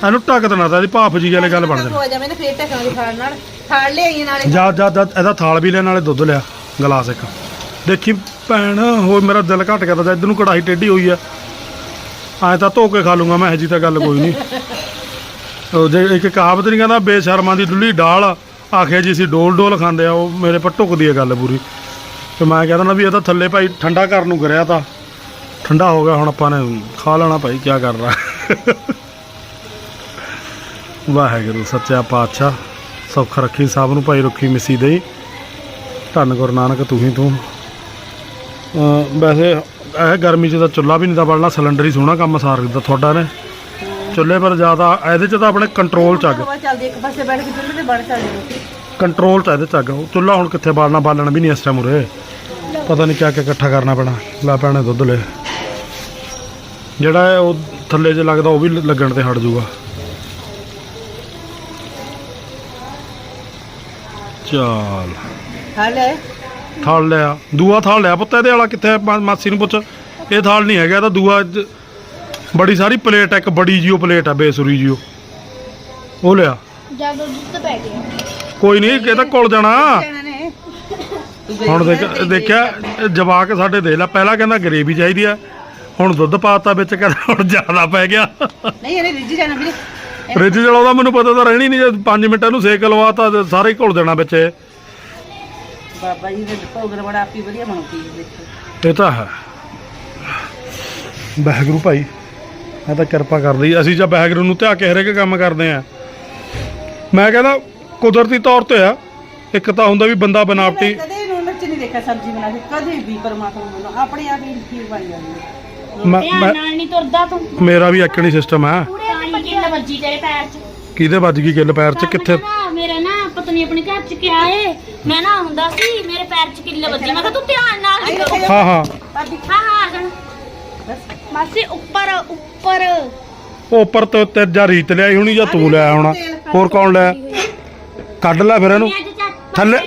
ਇਹਨੂੰ ਢੱਕ ਦੇਣਾ ਤਾਂ ਇਹਦੀ ਭਾਫ ਜੀ ਵਾਲੇ ਗੱਲ ਬਣ ਹੋ ਜਾ ਫੇਰ ਟਕਾਂਗੇ ਨਾਲ। ਨਾਲੇ। ਜਾ ਜਾ ਜਾ ਇਹਦਾ ਥਾਲ ਵੀ ਲੈ ਨਾਲੇ ਦੁੱਧ ਲਿਆ। ਗਲਾਸ ਇੱਕ। ਦੇਖੀ ਭੈਣ ਹੋ ਮੇਰਾ ਦਿਲ ਘਟ ਗਿਆ ਤਾਂ ਇੱਧਰ ਨੂੰ ਕੜਾਈ ਟੇਢੀ ਹੋਈ ਆ। ਐ ਤਾਂ ਧੋ ਕੇ ਖਾ ਲੂੰਗਾ ਮੈਂ ਜੀ ਤਾਂ ਗੱਲ ਕੋਈ ਨਹੀਂ। ਉਹ ਜੇ ਇੱਕ ਕਹਾਵਤ ਨਹੀਂ ਕਹਿੰਦਾ ਬੇਸ਼ਰਮਾਂ ਦੀ ਡੁੱਲੀ ਡਾਲ ਆਖਿਆ ਜੀ ਅਸੀਂ ਡੋਲ ਡੋਲ ਖਾਂਦੇ ਆ, ਉਹ ਮੇਰੇ ਪਰ ਢੁਕਦੀ ਹੈ ਗੱਲ ਪੂਰੀ। ਤੇ ਮੈਂ ਕਹਿੰਦਾ ਨਾ ਵੀ ਇਹ ਤਾਂ ਥੱਲੇ ਭਾਈ ਠੰਡਾ ਕਰਨ ਨੂੰ ਗਿਰਿਆ ਤਾਂ। ਠੰਡਾ ਹੋ ਗਿਆ, ਹੁਣ ਆਪਾਂ ਨੇ ਖਾ ਲੈਣਾ ਭਾਈ ਕੀ ਕਰਨਾ ਵਾਹਿਗੁਰੂ, ਸੱਚਾ ਪਾਤਸ਼ਾਹ, ਸੁੱਖ ਰੱਖੀ ਸਭ ਨੂੰ, ਭਾਈ ਰੁੱਖੀ ਮਿਸੀ ਦੇਈ। ਧੰਨ ਗੁਰੂ ਨਾਨਕ, ਤੂੰ ਹੀ ਤੂੰ। ਵੈਸੇ ਇਹ ਗਰਮੀ 'ਚ ਤਾਂ ਚੁੱਲ੍ਹਾ ਵੀ ਨਹੀਂ ਤਾਂ ਬਲਣਾ, ਸਿਲੰਡਰ ਹੀ ਸੋਹਣਾ ਕੰਮ ਸਾਰ ਦਿੱਤਾ ਤੁਹਾਡਾ ਨੇ। ਚੁੱਲ੍ਹੇ ਪਰ ਜ਼ਿਆਦਾ ਇਹਦੇ 'ਚ ਤਾਂ ਆਪਣੇ ਕੰਟਰੋਲ 'ਚ ਅੱਗ ਹਵਾ ਚੱਲਦੀ ਇੱਕ ਪਾਸੇ ਬੈਠ ਕੇ ਚੁੱਲ੍ਹੇ ਤੇ ਬੜ ਚੱਲਦੀ ਰੋਟੀ। ਕੰਟਰੋਲ 'ਚ ਇਹਦੇ 'ਚ ਅੱਗ ਉਹ। ਚੁੱਲ੍ਹਾ ਹੁਣ ਕਿੱਥੇ ਬਾਲਣਾ ਬਾਲਣਾ ਵੀ ਨਹੀਂ ਇਸ ਟਾਈਮ ਉਰੇ। ਪਤਾ ਨਹੀਂ ਕਿਆ ਕਿਆ ਇਕੱਠਾ ਕਰਨਾ ਪੈਣਾ। ਲੈ ਪੈਣੇ ਦੁੱਧ ਲੈ। ਜਿਹੜਾ ਇਹ ਉਹ ਥੱਲੇ 'ਚ ਲੱਗਦਾ ਉਹ ਵੀ ਲ- ਲੱਗਣ ਤੇ ਹਟ ਜਾਊਗਾ। ਚਾਲ। ਥਾਲ ਲਿਆ। ਦੂਆ ਥਾਲ ਲਿਆ ਪੁੱਤ ਇਹਦੇ ਵਾਲਾ ਕਿੱਥੇ ਹੈ? ਮਾ- ਮਾਸੀ ਨੂੰ ਪੁੱਛ। ਇਹ ਥਾਲ ਨਹੀਂ ਹੈਗਾ ਇਹ ਤਾਂ ਦੂਆ ਜ- ਬੜੀ ਸਾਰੀ ਪਲੇਟ ਹੈ ਇੱਕ ਬੜੀ ਜੀਓ ਪਲੇਟ ਹੈ ਬੇਸੁਰੀ ਜੀਓ ਉਹ। ਲਿਆ। ਜਦੋਂ ਦੁੱਧ ਪੈ ਗਿਆ। ਕੋਈ ਨਹੀਂ ਇਹ ਤਾਂ ਕੋਲ ਜਾਣਾ। ਨੇ। ਹੁਣ ਦੇਖ ਦੇਖਿਆ ਜਵਾਕ ਸਾਡੇ ਦੇਖ ਲੈ ਪਹਿਲਾਂ ਕਹਿੰਦਾ ਗਰੇਵੀ ਚਾਹੀਦੀ ਆ ਹੁਣ ਦੁੱਧ ਪਾਤਾ ਵਿੱਚ ਕਹਿੰਦਾ ਹੁਣ ਜ਼ਿਆਦਾ ਪੈ ਗਿਆ। ਨਹੀਂ ਇਹਨੇ ਰਿੱਝ ਜਾਣਾ ਵੀਰੇ। ਫ੍ਰਿਜ ਚਲਾਉਂਦਾ ਮੈਨੂੰ ਪਤਾ ਤਾਂ ਰਹਿਣੀ ਨਹੀਂ ਜੇ 5 ਮਿੰਟਾਂ ਨੂੰ ਸੇਕ ਲਵਾਤਾ ਤੇ ਸਾਰੇ ਹੀ ਘੁਲ ਦੇਣਾ ਵਿੱਚ ਇਹ। ਬਾਬਾ ਜੀ ਦੇ ਭੋਗ ਬੜਾ ਆਪੀ ਵਧੀਆ ਬਣਾਉਂਦੀ ਦੇਖੋ। ਇਹ ਤਾਂ ਹੈ। ਵਾਹਿਗੁਰੂ ਭਾਈ। ਮੈਂ ਤਾਂ ਕਿਰਪਾ ਕਰਦੀ ਅਸੀਂ ਜਾਂ ਵਾਹਿਗੁਰੂ ਨੂੰ ਧਿਆ ਕੇ ਹਰੇਕ ਕੰਮ ਕਰਦੇ ਆ ਮੈਂ ਕਹਿੰਦਾ ਕੁਦਰਤੀ ਤੌਰ ਤੇ ਆ ਇੱਕ ਤਾਂ ਹੁੰਦਾ ਵੀ ਬੰਦਾ ਬਨਾਵਟੀ ਮੈਂ ਕਦੇ ਨੂਨ ਮਿਰਚ ਨਹੀਂ ਦੇਖਿਆ ਸਬਜ਼ੀ ਬਣਾ ਕੇ ਕਦੇ ਵੀ ਪਰਮਾਤਮਾ ਵੱਲੋਂ ਆਪਣੇ ਆਪ ਹੀ ਠੀਕ ਬਣ ਜਾਂਦੀ ਹੈ। ਮੈਂ- ਧਿਆਨ ਮੈਂ- ਨਾਲ ਨਹੀਂ ਤੁਰਦਾ ਤੂੰ। ਮੇਰਾ ਵੀ ਐਕਣੀ ਸਿਸਟਮ ਹੈ ਪੂਰੇ ਪਾਣੀ ਕਿੰਨਾ ਵੱਜੀ ਤੇਰੇ ਪੈਰ 'ਚ। ਕਿਹਦੇ ਵੱਜ ਗਈ ਗਿੱਲ ਪੈਰ 'ਚ? ਕਿੱਥੇ ਨਾ ਮੇਰੇ ਨਾ ਪਤਨੀ ਆਪਣੇ ਘਰ 'ਚ ਕਿਹਾ ਏ। ਮੈਂ ਨਾ ਹੁੰਦਾ ਸੀ ਮੇਰੇ ਪੈਰ 'ਚ ਕਿੱਲੇ ਵੱਜੀ। ਮੈਂ ਕਿਹਾ ਤੂੰ ਧਿਆਨ ਨਾਲ ਦੇਖੋ। ਦੇਖੋ ਹਾਂ ਹਾਂ। ਭਾਬੀ ਹਾਂ ਹਾਂ ਆ ਜਾਣਾ ਮਾਸੀ ਉੱਪਰ ਉੱਪਰ। ਉਹ ਉੱਪਰ ਤੋਂ ਤੇ ਜਾਂ ਰੀਤ ਲਿਆਈ ਹੋਣੀ ਜਾਂ ਤੂੰ ਲਿਆਇਆ ਹੋਣਾ। ਹੋਰ ਕੌਣ ਲਿਆ? ਕੱਢ ਲੈ ਫਿਰ ਇਹਨੂੰ। ਥੱਲੇ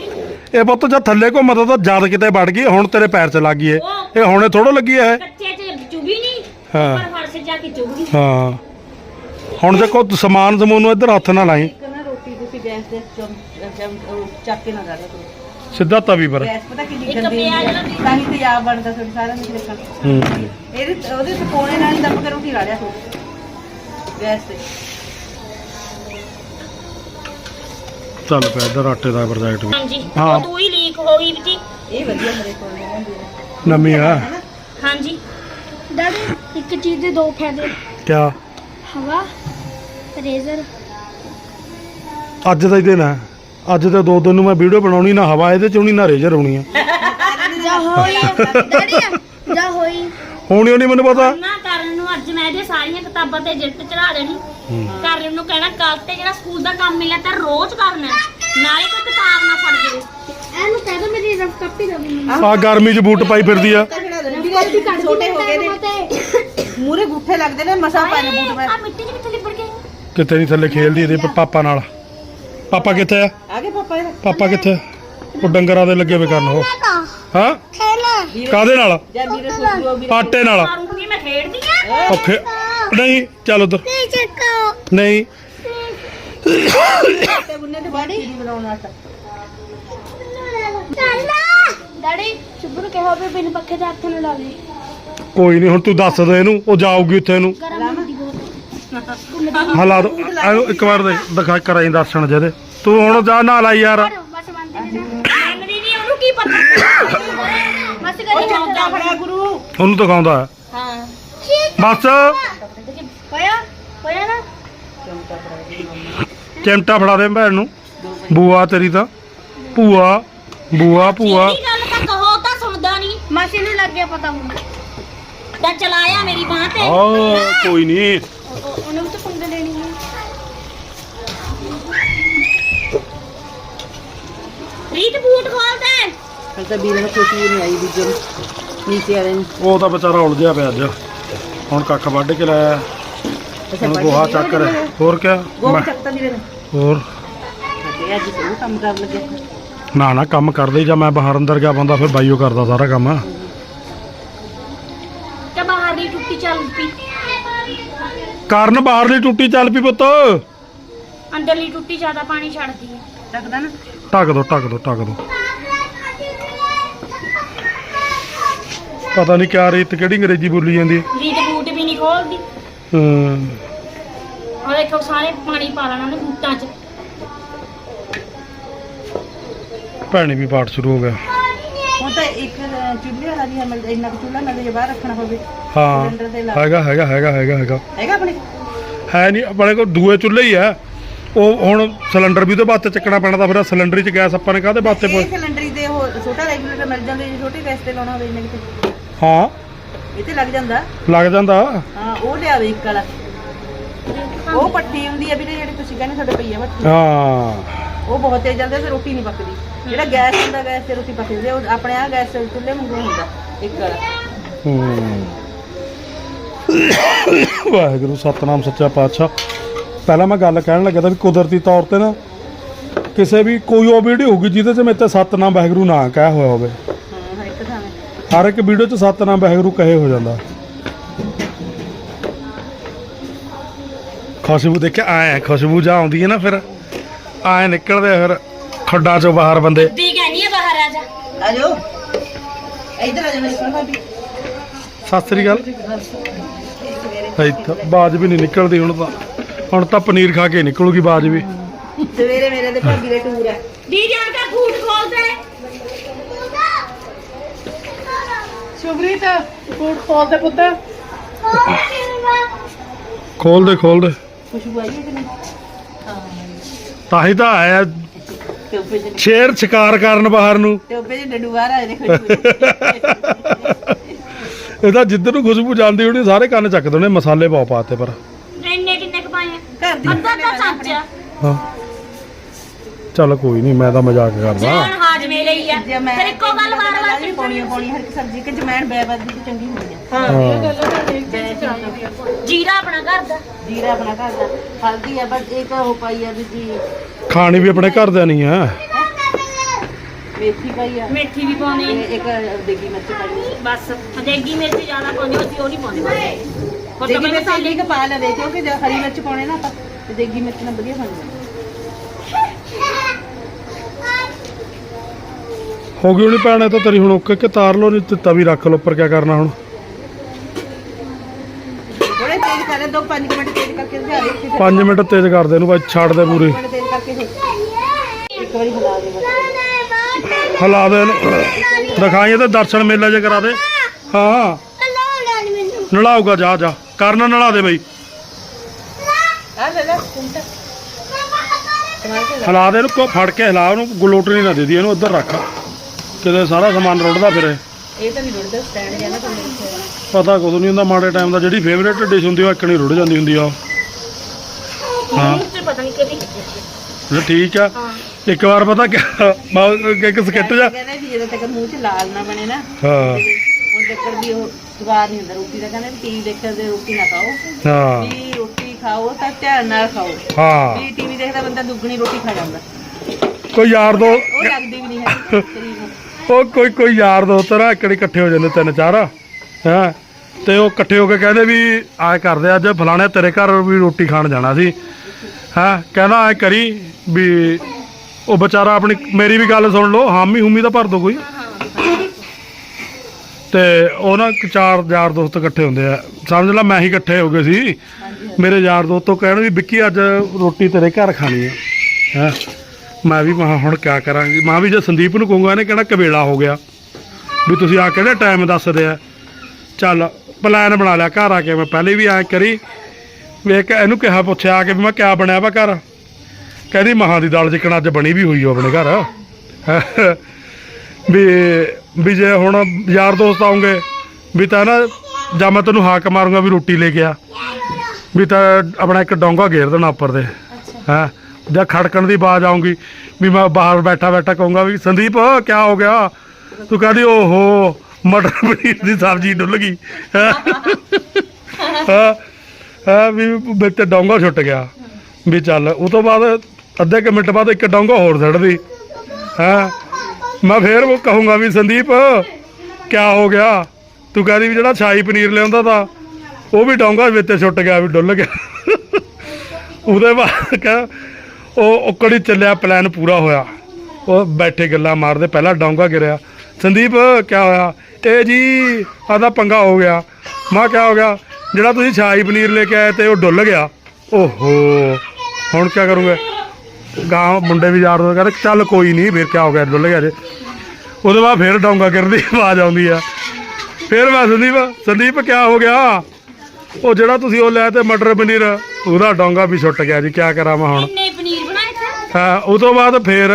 ਇਹ ਪੁੱਤ ਜਦ ਥੱਲੇ ਘੁੰਮਦਾ ਤਾਂ ਜਦ ਕਿਤੇ ਵੜ ਗਈ ਹੁਣ ਤੇਰੇ ਪੈਰ 'ਚ ਲੱਗ ਗਈ ਇਹ। ਇਹ ਹੁਣੇ ਥੋੜੋ ਲੱਗੀ ਹੈ ਕੱਚੇ 'ਚ ਚੁਭੀ ਨਹੀਂ ਹਾਂ। ਉੱਪਰ ਫਰਸ਼ ਜਾ ਕੇ ਚੁਭ। ਗਈ ਹਾਂ। ਹੁਣ ਦੇਖੋ ਸਮਾਨ ਸਮੂਨ ਨੂੰ ਇੱਧਰ ਹੱਥ ਨਾ ਲਾਈ। ਇੱਕ ਨਾ ਰੋਟੀ ਤੁਸੀਂ ਗੈਸ ਦੇ ਚਮ ਚਮ- ਉਹ ਚੱਕ ਕੇ ਨਾ ਕਰੋ ਸਿੱਧਾ ਤਵੀ ਪਰ। ਗੈਸ ਪਤਾ ਕਿੰਨੀ ਇੱਕ ਗੰਦੀ ਪਿਆਜ਼ ਹੁੰਦੀ ਹੈ ਤਾਂ ਹੀ ਤੇਜ਼ਾਬ ਬਣਦਾ ਤੁਹਾਡੇ ਸਾਰਿਆਂ ਨੂੰ ਦੇਖਣ। ਹੂੰ। ਇਹਦੇ ਉਹਦੇ ਸਪੋਨੇ ਨਾਲ ਹੀ ਦੱਬ ਕੇ ਰੋਟੀ ਲਾ ਲਿਆ ਕਰੋ ਗੈਸ ਤੇ ਚੱਲ ਪਿਆ ਇੱਧਰ ਆਟੇ ਦਾ ਪ੍ਰੋਜੈਕਟ ਵੀ। ਹਾਂਜੀ। ਹਾਂ। ਉਹ ਤੂੰ ਹੀ ਲੀਕ ਹੋ ਗਈ ਜੀ ਇਹ ਵਧੀਆ ਮੇਰੇ ਕੋਲ ਨਹੀਂ ਹੁੰਦੀ। ਹੈ ਨਵੀਂ ਆ। ਹਾਂਜੀ। ਡੈਡੀ ਇੱਕ ਚੀਜ਼ ਦੇ ਦੋ ਫਾਇਦੇ। ਕਿਆ? ਹਵਾ ਰੇਜ਼ਰ। ਅੱਜ ਦਾ ਹੀ ਦਿਨ ਹੈ ਅੱਜ ਤੇ ਦੋ ਦਿਨ ਨੂੰ ਮੈਂ ਵੀਡੀਓ ਬਣਾਉਣੀ ਨਾ ਹਵਾ ਇਹਦੇ ਚ ਹੋਣੀ ਨਾ ਰੇਜਰ ਹੋਣੀ ਆ। ਜਾ ਹੋਈ ਡੈਡੀ ਜਾ ਹੋਈ। ਹੋਣੀ ਹੋਣੀ ਮੈਨੂੰ ਪਤਾ? ਨਾ ਕਰਨ ਨੂੰ ਅੱਜ ਮੈਂ ਇਹਦੇ ਸਾਰੀਆਂ ਕਿਤਾਬਾਂ ਤੇ ਜਿੱਤ ਚੜਾ ਦੇਣੀ। ਕਰਨ ਨੂੰ ਕਹਿਣਾ ਕੱਲ ਤੇ ਜਿਹੜਾ ਸਕੂਲ ਦਾ ਕੰਮ ਮਿਲਿਆ ਤਾਂ ਰੋਜ਼ ਕਰਨਾ ਹੈ। ਨਾਲੇ ਕੋਈ ਕਿਤਾਬ ਨਾ ਫੜ ਦੇਵੇ। ਇਹਨੂੰ ਕਹਿ ਦੋ ਮੇਰੀ ਰਫ ਕਾਪੀ ਦਾ ਵੀ ਆ ਗਰਮੀ 'ਚ ਬੂਟ ਪਾਈ ਫਿਰਦੀ ਆ। ਛੋਟੇ ਹੋ ਗਏ ਨੇ ਮੂਰੇ ਗੁੱਠੇ ਲੱਗਦੇ ਨੇ ਮਸਾ ਪਾਣੇ ਬੂਟ ਮੈਂ ਆ ਮਿੱਟੀ 'ਚ ਕਿੱਥੇ ਲਿਬੜ ਗਏ ਕਿਤੇ ਨਹੀਂ ਥੱਲੇ ਖੇਲਦੀ ਇਹਦੇ ਪ- ਪਾਪਾ ਨਾਲ। ਪਾਪਾ ਕਿੱਥੇ ਆ? ਆ ਗਏ ਪਾਪਾ ਇਹਦਾ ਪਾਪਾ ਕਿੱਥੇ? ਆ? ਉਹ ਡੰਗਰਾਂ ਦੇ ਲੱਗੇ ਵੇ ਕਰਨ ਉਹ। ਹਾਂ? ਖੇਲ ਕਾਦੇ ਨਾਲ? ਜਾਂ ਵੀਰੇ ਸੋਚੋ ਵੀਰੇ ਆਟੇ ਨਾਲ। ਮਾਰੂੰਗੀ ਮੈਂ ਖੇਡਦੀ ਆ ਨਹੀਂ ਚੱਲ ਉਧਰ। ਨਹੀਂ। ਤੇ ਗੁੰਨੇ ਤੇ ਬਾਅਦ ਕੀ ਬਣਾਉਣਾ ਆਟਾ ਡੈਡੀ ਸ਼ੁਭਰ ਨੂੰ ਕਿਹਾ ਵੀ ਬਿਨ ਪੱਖੇ ਦੇ ਹੱਥ ਨੂੰ ਲਾ ਦੇ। ਕੋਈ ਨਹੀਂ ਹੁਣ ਤੂੰ ਦੱਸ ਦੇ ਇਹਨੂੰ। ਉਹ ਜਾਊਗੀ ਉੱਥੇ ਗਰਮ। ਬਹੁਤ ਹਲਾ ਦੋ। ਇੱਕ ਵਾਰ ਦੇ- ਦਿਖਾ ਕਰਾਈ ਦਰਸ਼ਨ ਜਿਹਦੇ। ਤੂੰ ਹੁਣ ਜਾ ਨਾ ਲਾਈ ਯਾਰ। ਬਸ ਮੰਨਦੀ ਨਹੀਂ ਮੰਨਦੀ ਨਹੀਂ ਉਹਨੂੰ ਕੀ ਪਤਾ? ਬਸ ਉਹ ਕਰੀ ਚੌਂਕਾ ਫੜਿਆ ਗੁਰੂ। ਉਹਨੂੰ ਦਿਖਾਉਂਦਾ ਹੈ। ਹਾਂ। ਬਸ। ਹੋਇਆ? ਹੋਇਆ ਨਾ? ਚੌਂਕਾ ਫੜਿਆ ਚਿਮਟਾ ਫੜਾ ਦੇ ਭੈਣ ਨੂੰ। ਬੂਆ ਤੇਰੀ ਤਾਂ। ਭੂਆ ਬੂਆ ਭੂਆ। ਜਿਹੜੀ ਗੱਲ ਤਾਂ ਕਹੋ ਤਾਂ ਸੁਣਦਾ ਨਹੀਂ ਮਾਸੀ ਨੂੰ ਲੱਗ ਗਿਆ ਪਤਾ ਹੁਣ। ਤਾਂ ਚਲਾਇਆ ਮੇਰੀ ਬਾਹ ਤੇ। ਆ ਕੋਈ ਨਹੀਂ ਰੀਤ ਬੂਟ ਹਲ ਤਾਂ ਵੀਰੇ ਨੂੰ ਖੁਸ਼ੀ ਨਹੀਂ ਆਈ ਦੂਜੇ ਨੂੰ ਨੀਚੇ ਵਾਲੇ ਨੂੰ। ਉਹ ਤਾਂ ਵਿਚਾਰਾ ਉਲਝਿਆ ਪਿਆ ਅੱਜ। ਹੁਣ ਕੱਖ ਵੱਢ ਕੇ ਲਾਇਆ। ਅੱਛਾ ਹੁਣ ਗੋਹਾ ਚੱਕ ਰਿਹਾ। ਹੋਰ ਕਿਆ? ਗੋਹਾ ਮੈਂ- ਚੱਕਤਾ ਵੀਰੇ ਨੇ। ਹੋਰ। ਤੇ ਅੱਜ ਉਹ ਕੰਮ ਕਰਨ ਲੱਗੇ ਨਾ ਨਾ ਕੰਮ ਕਰਦੇ ਜਾਂ। ਮੈਂ ਬਾਹਰ ਅੰਦਰ ਗਿਆ ਬੰਦਾ ਫਿਰ ਬਾਈਓ ਕਰਦਾ ਸਾਰਾ ਕੰਮ। ਤੇ ਬਾਹਰ ਦੀ ਟੁੱਟੀ ਚੱਲ ਪਈ। ਕਾਰਨ ਬਾਹਰਲੀ ਟੁੱਟੀ ਚੱਲ ਪਈ ਪੁੱਤ। ਅੰਦਰਲੀ ਟੁੱਟੀ ਜ਼ਿਆਦਾ ਪਾਣੀ ਛੱਡਦੀ ਹੈ। ਚੱਕਦਾ ਨਾ। ਢੱਕ ਦੋ ਢੱਕ ਦੋ ਢੱਕ ਦੋ। ਪਤਾ ਨਹੀਂ ਕਿਆ ਰੀਤ ਕਿਹੜੀ ਅੰਗਰੇਜ਼ੀ ਬੋਲੀ ਜਾਂਦੀ ਹੈ? ਰੀਤ ਬੂਟ ਵੀ ਨਹੀਂ ਖੋਲਦੀ। ਹਮ, ਉਹ ਦੇਖੋ ਸਾਰੇ ਪਾਣੀ ਪਾ ਲੈਣਾ ਉਹਨੇ ਬੂਟਾਂ 'ਚ। ਭੈਣੀ ਵੀ ਪਾਠ ਸ਼ੁਰੂ ਹੋ ਗਿਆ। ਹੁਣ ਤਾਂ ਇੱਕ ਚੁੱਲ੍ਹੇ ਵਾਲਾ ਵੀ ਮਿਲਦਾ ਇੰਨਾ ਕੁ ਚੁੱਲ੍ਹਾ ਮਿਲਦਾ ਜੇ ਬਾਹਰ ਰੱਖਣਾ ਹੋਵੇ ਹਾਂ। ਹੈਗਾ ਹੈਗਾ ਹੈਗਾ ਹੈਗਾ ਹੈਗਾ। ਹੈਗਾ ਆਪਣੇ? ਹੈ ਨਹੀਂ ਆਪਣੇ ਕੋਲ ਦੂਏ ਚੁੱਲ੍ਹੇ ਹੀ ਆ ਉਹ ਹੁਣ ਸਿਲੰਡਰ ਵੀ ਉਹਦੇ ਬਾਤੇ ਚੱਕਣਾ ਪੈਣਾ ਤਾਂ ਫਿਰ ਸਿਲੰਡਰ 'ਚ ਗੈਸ ਆਪਾਂ ਨੇ ਕਾਹਦੇ ਬਾਤੇ ਇਹ ਪੋਏ ਸਿਲੰਡਰੀ ਦੇ ਉਹ ਛੋਟਾ ਰੈਗੂਲੇਟਰ ਮਿਲ ਜਾਂਦੇ ਜੇ ਛੋਟੇ ਗੈਸ ਤੇ ਲਾਉਣਾ ਹੋਵੇ ਇੰਨੇ ਕਿਤੇ। ਹਾਂ। ਇਹ ਤੇ ਲੱਗ ਜਾਂਦਾ। ਲੱਗ ਜਾਂਦਾ। ਹਾਂ ਉਹ ਲਿਆਵੇ ਇੱਕ ਵਾਲਾ। ਉਹ ਪੱਟੀ ਹੁੰਦੀ ਆ ਵੀਰੇ ਜਿਹੜੀ ਤੁਸੀਂ ਕਹਿੰਦੇ ਸਾਡੇ ਪਈ ਆ ਪੱਟੀ। ਹਾਂ। ਉਹ ਬਹੁਤ ਤੇਜ਼ ਚੱਲਦਾ ਤੇ ਰੋਟੀ ਨਹੀਂ ਪੱਕਦੀ। ਜਿਹੜਾ ਗੈਸ ਹੁੰਦਾ ਗੈਸ ਤੇ ਰੋਟੀ ਪੱਕਦੀ ਉਹ ਆਪਣੇ ਆ ਗੈਸ ਚੁੱਲ੍ਹੇ ਵਾਂਗੂ ਹੁੰਦਾ ਇੱਕ ਵਾਲਾ। ਹੂੰ। ਵਾਹਿਗੁਰੂ ਸਤਨਾਮ ਸੱਚਾ ਪਾਤਸ਼ਾਹ। ਪਹਿਲਾਂ ਮੈਂ ਗੱਲ ਕਹਿਣ ਲੱਗਾ ਤਾਂ ਵੀ ਕੁਦਰਤੀ ਤੌਰ ਤੇ ਨਾ ਕਿਸੇ ਵੀ ਕੋਈ ਉਹ ਵੀਡੀਓ ਹੋਊਗੀ ਜਿਹਦੇ 'ਚ ਮੇਰੇ ਤੇ ਸਤਨਾਮ ਵਾਹਿਗੁਰੂ ਨਾ ਕਹਿ ਹੋਇਆ ਹੋਵੇ। ਹਾਂ ਹਾਂ ਇੱਕ ਥਾਂ ਹੈ। ਹਰ ਇੱਕ ਵੀਡੀਓ 'ਚ ਸਤਨਾਮ ਵਾਹਿਗੁਰੂ ਕਹੇ ਹੋ ਜਾਂਦਾ। ਖੁਸ਼ਬੂ ਦੇਖਿਆ ਆਏ ਖੁਸ਼ਬੂ ਜਾ ਆਉਂਦੀ ਹੈ ਨਾ ਫਿਰ ਆਏ ਨਿਕਲਦੇ ਫਿਰ ਖੱਡਾਂ ਚੋਂ ਬਾਹਰ ਬੰਦੇ। ਦੀ ਕਹਿੰਦੀ ਹੈ ਬਾਹਰ ਆ ਜਾ। ਆ ਜਾਓ ਇੱਧਰ ਆ ਜਾਓ ਮੇਰੇ ਕੋਲ ਭਾਬੀ। ਸਤਿ ਸ੍ਰੀ ਅਕਾਲ। ਇੱਥੇ ਬਾਜ ਵੀ ਨਹੀਂ ਨਿਕਲਦੀ ਹੁਣ ਤਾਂ। ਹੁਣ ਤਾਂ ਪਨੀਰ ਖਾ ਕੇ ਨਿਕਲੂਗੀ ਬਾਜ ਵੀ ਸਵੇਰੇ ਮੇਰੇ ਤੇ ਭਾਬੀ ਦੇ ਟੂਰ ਹੈ। ਦੀ ਜਾਨ ਦਾ ਖੂਟ ਖੋਲ ਦੇ। ਸ਼ੁਭਰੀਤ ਕੋਟ ਖੋਲ ਦੇ ਪੁੱਤ। ਖੋਲ ਦੇ ਖੋਲ ਦੇ। ਖੁਸ਼ਬੂ ਆਈ ਹੈ ਕਿ ਨਹੀਂ? ਤਾਂ ਹੀ ਤਾਂ ਆਇਆ। ਉੱਪਰ ਜੇ ਸ਼ੇਰ ਸ਼ਿਕਾਰ ਕਰਨ ਬਾਹਰ ਨੂੰ। ਤੇ ਉੱਪਰ ਜੇ ਡੱਡੂ ਬਾਹਰ ਆਏ ਨੇ ਖੁਸ਼ਬੂ। ਇਹਦਾ ਜਿੱਧਰ ਨੂੰ ਖੁਸ਼ਬੂ ਜਾਂਦੀ ਹੋਣੀ ਸਾਰੇ ਕੰਨ ਚੱਕ ਦੇਣੇ ਮਸਾਲੇ ਪਾਓ ਪਾਤੇ ਪਰ। ਕੁ ਆ? ਹਾਂ। ਚੱਲ ਕੋਈ ਨਹੀਂ ਮੈਂ ਤਾਂ ਮਜ਼ਾਕ ਕਰਦਾ। ਜਾਨ ਹਾਜਮੇ ਲਈ ਆ ਜੇ ਮੈਂ ਫਿਰ ਇੱਕੋ ਗੱਲ ਵਾਰ ਵਾਰ ਨਹੀਂ ਪਾਉਣੀ ਪਾਉਣੀ ਹਰ ਇੱਕ ਸਬਜ਼ੀ ਕਿ ਜਮੈਣ ਬੈ ਵੱਧ ਦੀ ਚੰਗੀ ਹੁੰਦੀ ਹੈ ਹਾਂ। ਜੀਰਾ ਆਪਣਾ ਘਰ ਦਾ। ਜੀਰਾ ਆਪਣਾ ਘਰ ਦਾ। ਹਲਦੀ ਆ ਬਸ ਇੱਕ ਉਹ ਪਾਈ ਆ ਦੂਜੀ ਖਾਣੀ ਵੀ ਆਪਣੇ ਘਰ ਦਾ ਨਹੀਂ ਆ। ਮੇਥੀ ਪਾਈ ਆ। ਮੇਥੀ ਵੀ ਪਾਉਣੀ ਤੇ ਇੱਕ ਦੇਗੀ ਮਿਰਚ ਪਾਈ ਆ। ਬਸ ਦੇਗੀ ਮਿਰਚ ਜ਼ਿਆਦਾ ਪਾਉਂਦੇ ਅਸੀਂ ਉਹ ਨਹੀਂ ਪਾਉਂਦੇ। ਹੋਰ ਤਾਂ ਦੇਗੀ ਕੋਈ ਮਿਰਚ ਇੱਕ ਪਾ ਲਵੇ ਕਿਉਂਕਿ ਜੇ ਹਰੀ ਮਿਰਚ ਪਾਉਣੇ ਨਾ ਆਪਾਂ। ਤੇ ਦੇਗੀ ਮਿਰਚ ਨਾਲ ਵਧੀਆ ਬਣ ਜਾਂਦੀ। ਹੋ ਗਈ ਹੋਣੀ ਭੈਣੇ ਤਾਂ ਤੇਰੀ ਹੁਣ ਓਕੇ ਕਿ ਤਾਰ ਲੋ ਨਹੀਂ ਤੇ ਤਵੀ ਰੱਖ ਲੋ ਉੱਪਰ ਕੀ ਕਰਨਾ ਹੁਣ? ਥੋੜੇ ਤੇਜ਼ ਕਰੇ ਦੋ 5 ਮਿੰਟ ਤੇਜ਼ ਕਰਕੇ ਫਿਰ 5 ਮਿੰਟ ਤੇਜ਼ ਕਰ ਦੇ ਇਹਨੂੰ ਬਾਈ ਛੱਡ ਦੇ ਪੂਰੀ। ਤੇਜ਼ ਕਰਕੇ ਇੱਕ ਵਾਰੀ ਹਿਲਾ ਦੇ ਬਸ। ਹਿਲਾ ਦੇ ਇਹਨੂੰ। ਦਿਖਾਈਏ ਤੇ ਦਰਸ਼ਨ ਮੇਲਾ ਜੇ ਕਰਾ ਦੇ। ਹਾਂ। ਨਲਾਊਗਾ ਜਾ ਜਾ। ਕਰਨ ਨਲਾ ਦੇ ਬਈ। ਆ ਲੈ ਲੈ ਕੁੰਟਾ ਸਮਾਰ ਕੇ ਲਾ। ਹਿਲਾ ਦੇ ਇਹਨੂੰ ਕੋ ਫੜ ਕੇ ਹਿਲਾ ਉਹਨੂੰ ਗਲੋਟਰੀ ਨਾ ਦੇ ਦੀ ਇਹਨੂੰ ਉੱਧਰ ਰੱਖ। ਕਿਤੇ ਸਾਰਾ ਸਮਾਨ ਰੁੜਦਾ ਫਿਰੇ। ਇਹ ਤਾਂ ਨਹੀਂ ਰੁੜਦਾ ਸਟੈਂਡ ਕੋਲ ਪਤਾ ਕੁਝ ਨਹੀਂ ਹੁੰਦਾ ਮਾੜੇ ਟਾਈਮ ਦਾ ਜਿਹੜੀ ਫੇਵਰੇਟ ਡਿਸ਼ ਹੁੰਦੀ ਉਹ ਇੱਕ ਨਹੀਂ ਰੁੜ ਜਾਂਦੀ ਹੁੰਦੀ ਆ। ਹਾਂ। ਪਤਾ ਨਹੀਂ ਕਿਹਦੀ ਠੀਕ ਆ। ਇੱਕ ਵਾਰ ਪਤਾ ਮੈਂ ਇੱਕ ਸਕਿੱਟ ਜਾ ਕਹਿੰਦੇ ਵੀ ਜਦੋਂ ਤੱਕ ਮੂੰਹ 'ਚ ਲਾਲ ਨਾ ਬਣੇ ਨਾ। ਹਾਂ। ਹੁਣ ਤੱਕ ਵੀ ਉਹ ਸਵਾਦ ਨਹੀਂ ਹੁੰਦਾ ਰੋਟੀ ਦਾ ਕਹਿੰਦੇ ਟੀਵੀ ਦੇਖਦੇ ਤੇ ਰੋਟੀ ਨਾ ਖਾਓ। ਹਾਂ। ਵੀ ਰੋਟੀ ਖਾਓ ਤਾਂ ਧਿਆਨ ਨਾਲ ਖਾਓ। ਹਾਂ। ਵੀ ਟੀਵੀ ਦੇਖਦਾ ਬੰਦਾ ਦੁੱਗਣੀ ਰੋਟੀ ਖਾ ਜਾਂਦਾ। ਕੋਈ ਯਾਰ ਦੋ ਉਹ ਲੱਗਦੀ ਵੀ ਨਹੀਂ ਹੈ ਸਰੀਰ ਨੂੰ। ਉਹ ਕੋਈ ਕੋਈ ਯਾਰ ਦੋਸਤ ਨਾ ਇਕੜੀ ਇਕੱਠੇ ਹੋ ਜਾਂਦੇ ਤਿੰਨ ਚਾਰ। ਹਾਂ? ਤੇ ਉਹ ਇਕੱਠੇ ਹੋ ਕੇ ਕਹਿੰਦੇ ਵੀ ਆਏ ਕਰਦੇ ਅੱਜ ਫਲਾਣੇ ਤੇਰੇ ਘਰ ਵੀ ਰੋਟੀ ਖਾਣ ਜਾਣਾ ਸੀ। ਹਾਂ? ਕਹਿੰਦਾ ਐ ਕਰੀ ਵੀ ਉਹ ਵਿਚਾਰਾ ਆਪਣੀ ਮੇਰੀ ਵੀ ਗੱਲ ਸੁਣ ਲਓ ਹਾਮੀ ਹੂਮੀ ਤਾਂ ਭਰ ਦੋ ਕੋਈ। ਤੇ ਉਹ ਨਾ ਚਾਰ ਯਾਰ ਦੋਸਤ ਇਕੱਠੇ ਹੁੰਦੇ ਆ। ਸਮਝ ਲੈ ਮੈਂ ਹੀ ਇਕੱਠੇ ਹੋ ਗਏ ਸੀ। ਮੇਰੇ ਯਾਰ ਦੋਸਤ ਤੋਂ ਕਹਿਣ ਵੀ ਵਿੱਕੀ ਅੱਜ ਰੋਟੀ ਤੇਰੇ ਘਰ ਖਾਣੀ ਆ। ਹਾਂ? ਮੈਂ ਵੀ ਮਹਾ ਹੁਣ ਕਿਆ ਕਰਾਂਗੀ। ਮਾਂ ਵੀ ਜੇ ਸੰਦੀਪ ਨੂੰ ਕਹੂੰਗਾ, ਇਹਨੇ ਕਹਿਣਾ ਕਵੇਲਾ ਹੋ ਗਿਆ? ਵੀ ਤੁਸੀਂ ਆ ਕਿਹੜੇ ਟਾਈਮ ਦੱਸਦੇ ਆ? ਚੱਲ ਪਲਾਨ ਬਣਾ ਲਿਆ, ਘਰ ਆ ਕੇ ਮੈਂ ਪਹਿਲੇ ਵੀ ਐ ਕਰੀ। ਵੀ ਇਹਨੂੰ ਕਿਹਾ ਪੁੱਛਿਆ ਆ ਕੇ ਵੀ ਮੈਂ ਕਿਆ ਬਣਿਆ ਵਾ ਘਰ? ਕਹਿੰਦੀ ਮਹਾਂ ਦੀ ਦਾਲ ਚਿਕਨ ਅੱਜ ਬਣੀ ਵੀ ਹੋਈ ਆ ਆਪਣੇ ਘਰ। ਵੀ ਵੀ ਜੇ ਹੁਣ ਯਾਰ ਦੋਸਤ ਆਉਂਗੇ, ਵੀ ਤਾਂ ਨਾ, ਜਾਂ ਮੈਂ ਤੈਨੂੰ ਹਾਕ ਮਾਰੂੰਗਾ ਵੀ ਰੋਟੀ ਲੈ ਕੇ ਆ। ਵੀ ਤਾਂ ਆਪਣਾ ਇੱਕ ਡੋਂਗਾ ਘੇਰ ਦੇਣਾ ਉੱਪਰ ਦੇ। ਹਾਂ? ਜਾਂ ਖੜਕਣ ਦੀ ਆਵਾਜ਼ ਆਉਂਗੀ ਵੀ ਮੈਂ ਬਾਹਰ ਬੈਠਾ ਬੈਠਾ ਕਹੂੰਗਾ ਵੀ ਸੰਦੀਪ ਕੀ ਹੋ ਗਿਆ? ਤੂੰ ਕਹਦੀ ਓਹੋ ਮਟਰ ਪਨੀਰ ਦੀ ਸਬਜ਼ੀ ਡੁੱਲ ਗਈ। ਹਾਂ? ਹਾਂ? ਵੀ ਵਿੱਚ ਡੋਂਗਾ ਛੁੱਟ ਗਿਆ। ਵੀ ਚੱਲ ਉਹ ਤੋਂ ਬਾਅਦ ਅੱਧੇ ਕੁ ਮਿੰਟ ਬਾਅਦ ਇੱਕ ਡੋਂਗਾ ਹੋਰ ਛੱਡਦੀ ਹਾਂ? ਮੈਂ ਫੇਰ ਉਹ ਕਹੂੰਗਾ ਵੀ ਸੰਦੀਪ ਕਿਆ ਹੋ ਗਿਆ? ਤੂੰ ਕਹਦੀ ਵੀ ਜਿਹੜਾ ਸ਼ਾਹੀ ਪਨੀਰ ਲਿਆਉਂਦਾ ਤਾਂ ਉਹ ਵੀ ਡੋਂਗਾ ਵਿੱਚ ਤੇ ਛੁੱਟ ਗਿਆ, ਵੀ ਡੁੱਲ ਗਿਆ। ਉਹਦੇ ਬਾਅਦ ਕਹ, ਉਹ ਉਕੜੀ ਚੱਲਿਆ ਪਲਾਨ ਪੂਰਾ ਹੋਇਆ। ਉਹ ਬੈਠੇ ਗੱਲਾਂ ਮਾਰਦੇ, ਪਹਿਲਾਂ ਡੋਂਗਾ ਗਿਰਿਆ। ਸੰਦੀਪ, ਕਿਆ ਹੋਇਆ? ਇਹ ਜੀ ਆਦਾ ਪੰਗਾ ਹੋ ਗਿਆ। ਮੈਂ, ਕਿਆ ਹੋ ਗਿਆ? ਜਿਹੜਾ ਤੁਸੀਂ ਸ਼ਾਹੀ ਪਨੀਰ ਲੈ ਕੇ ਆਏ ਤੇ ਉਹ ਡੁੱਲ ਗਿਆ। ਓਹੋ, ਹੁਣ ਕੀ ਕਰੂੰਗੇ? ਗਾਂ ਮੁੰਡੇ ਵੀ ਯਾਰ ਦੋਸਤ, ਕਹਿੰਦੇ, ਚੱਲ ਕੋਈ ਨਹੀਂ ਫਿਰ ਕੀ ਹੋ ਗਿਆ, ਡੁੱਲ ਗਿਆ ਜੇ। ਉਹਦੇ ਬਾਅਦ ਫਿਰ ਡੋਂਗਾ ਗਿਰਦੀ ਆਵਾਜ਼ ਆਉਂਦੀ ਆ। ਫਿਰ ਮੈਂ, ਸੰਦੀਪ ਸੰਦੀਪ ਕੀ ਹੋ ਗਿਆ? ਉਹ ਜਿਹੜਾ ਤੁਸੀਂ ਉਹ ਲੈ ਤੇ ਮਟਰ ਪਨੀਰ ਉਹਦਾ ਡੋਂਗਾ ਵੀ ਛੁੱਟ ਗਿਆ ਜੀ ਕੀ ਕਰਾਂ ਮੈਂ ਹੁਣ? ਇੰਨੇ ਪਨੀਰ ਬਣਾਏ ਸੀ ਹਾਂ ਉਹ ਤੋਂ ਬਾਅਦ ਫੇਰ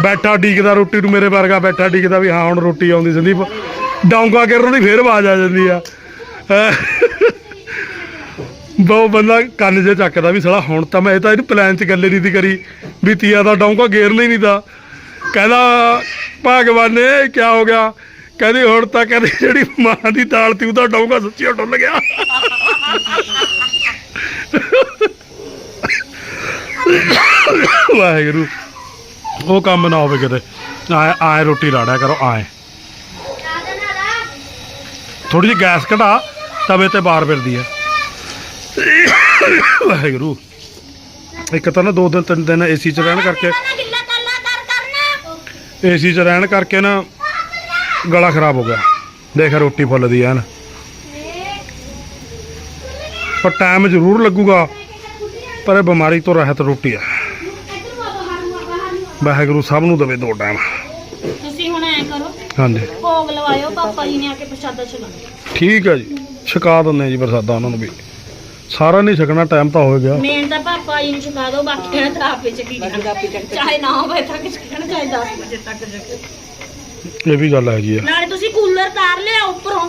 ਬੈਠਾ ਡੀਕਦਾ ਰੋਟੀ ਨੂੰ ਮੇਰੇ ਵਰਗਾ ਬੈਠਾ ਡੀਕਦਾ ਵੀ ਹਾਂ ਹੁਣ ਰੋਟੀ ਆਉਂਦੀ ਸੰਦੀਪ। ਡੌਂਗਾ ਕਰਨ ਦੀ ਫੇਰ ਆਵਾਜ਼ ਆ ਜਾਂਦੀ ਆ। ਬਹੁ ਬੰਦਾ ਕੰਨ 'ਚ ਚੱਕਦਾ ਵੀ ਸਾਲਾ ਹੁਣ ਤਾਂ ਮੈਂ ਇਹ ਤਾਂ ਇਹਨੂੰ ਪਲਾਨ 'ਚ ਗੱਲੇ ਨਹੀਂ ਦੀ ਕਰੀ ਵੀ ਤੀਆ ਦਾ ਡੌਂਗਾ ਗੇਰਨਾ ਹੀ ਨਹੀਂ ਦਾ। ਕਹਿੰਦਾ ਭਗਵਾਨ ਨੇ ਕੀ ਹੋ ਗਿਆ? ਕਹਿੰਦੀ ਹੁਣ ਤਾਂ ਕਹਿੰਦੀ ਜਿਹੜੀ ਮਾਂ ਦੀ ਦਾਲ ਤੀ ਉਹਦਾ ਡੌਂਗਾ ਸੱਚੀ ਡੁੱਲ ਗਿਆ। ਵਾਹਿਗੁਰੂ ਉਹ ਕੰਮ ਨਾ ਹੋਵੇ ਕਿਤੇ। ਆਏ ਆਏ ਰੋਟੀ ਲਾੜਿਆ ਕਰੋ ਆਏ। ਥੋੜੀ ਜਿਹੀ ਗੈਸ ਘਟਾ ਤਵੇ ਤੇ ਬਾਰ ਫਿਰਦੀ ਹੈ ਵਾਹਿਗੁਰੂ ਇੱਕ ਤਾਂ ਨਾ ਦੋ ਦਿਨ ਤਿੰਨ ਦਿਨ ਏਸੀ ਚ ਰਹਿਣ ਕਰਕੇ ਏਸੀ ਚ ਰਹਿਣ ਕਰਕੇ ਨਾ ਗਲਾ ਖਰਾਬ ਹੋ ਗਿਆ। ਦੇਖ ਰੋਟੀ ਫੁੱਲਦੀ ਐਨ। ਪਰ ਟਾਈਮ ਜ਼ਰੂਰ ਲੱਗੂਗਾ ਪਰ ਇਹ ਬਿਮਾਰੀ ਤੋਂ ਰਹਿਤ ਰੋਟੀ ਆ ਵਾਹਿਗੁਰੂ ਸਭ ਨੂੰ ਦੇਵੇ ਦੋ ਟਾਈਮ। ਤੁਸੀਂ ਹੁਣ ਐ ਕਰੋ ਹਾਂਜੀ। ਭੋਗ ਲਵਾਇਓ ਪਾਪਾ ਜੀ ਨੇ ਆ ਕੇ ਪ੍ਰਸ਼ਾਦਾ ਛਕਾਉਣਾ। ਠੀਕ ਹੈ ਜੀ ਛਕਾ ਦਿੰਦੇ ਜੀ ਪ੍ਰਸਾਦਾ ਉਹਨਾਂ ਨੂੰ ਵੀ। ਸਾਰਾ ਨਹੀਂ ਛਕਣਾ ਟਾਈਮ ਤਾਂ ਹੋ ਗਿਆ। ਮੇਨ ਤਾਂ ਪਾਪਾ ਜੀ ਨੂੰ ਛਕਾ ਦਿਓ ਬਾਕੀ ਤਾਂ ਆਪੇ ਚੱਕੀ ਚਾਹੇ 9 ਵਜੇ ਤੱਕ ਛਕਣ ਚਾਹੇ 10 ਵਜੇ ਤੱਕ ਛਕਣ ਇਹ ਵੀ ਗੱਲ ਹੈਗੀ ਆ। ਨਾਲੇ ਤੁਸੀਂ ਕੂਲਰ ਤਾਰ ਲਿਆ ਉੱਪਰੋਂ।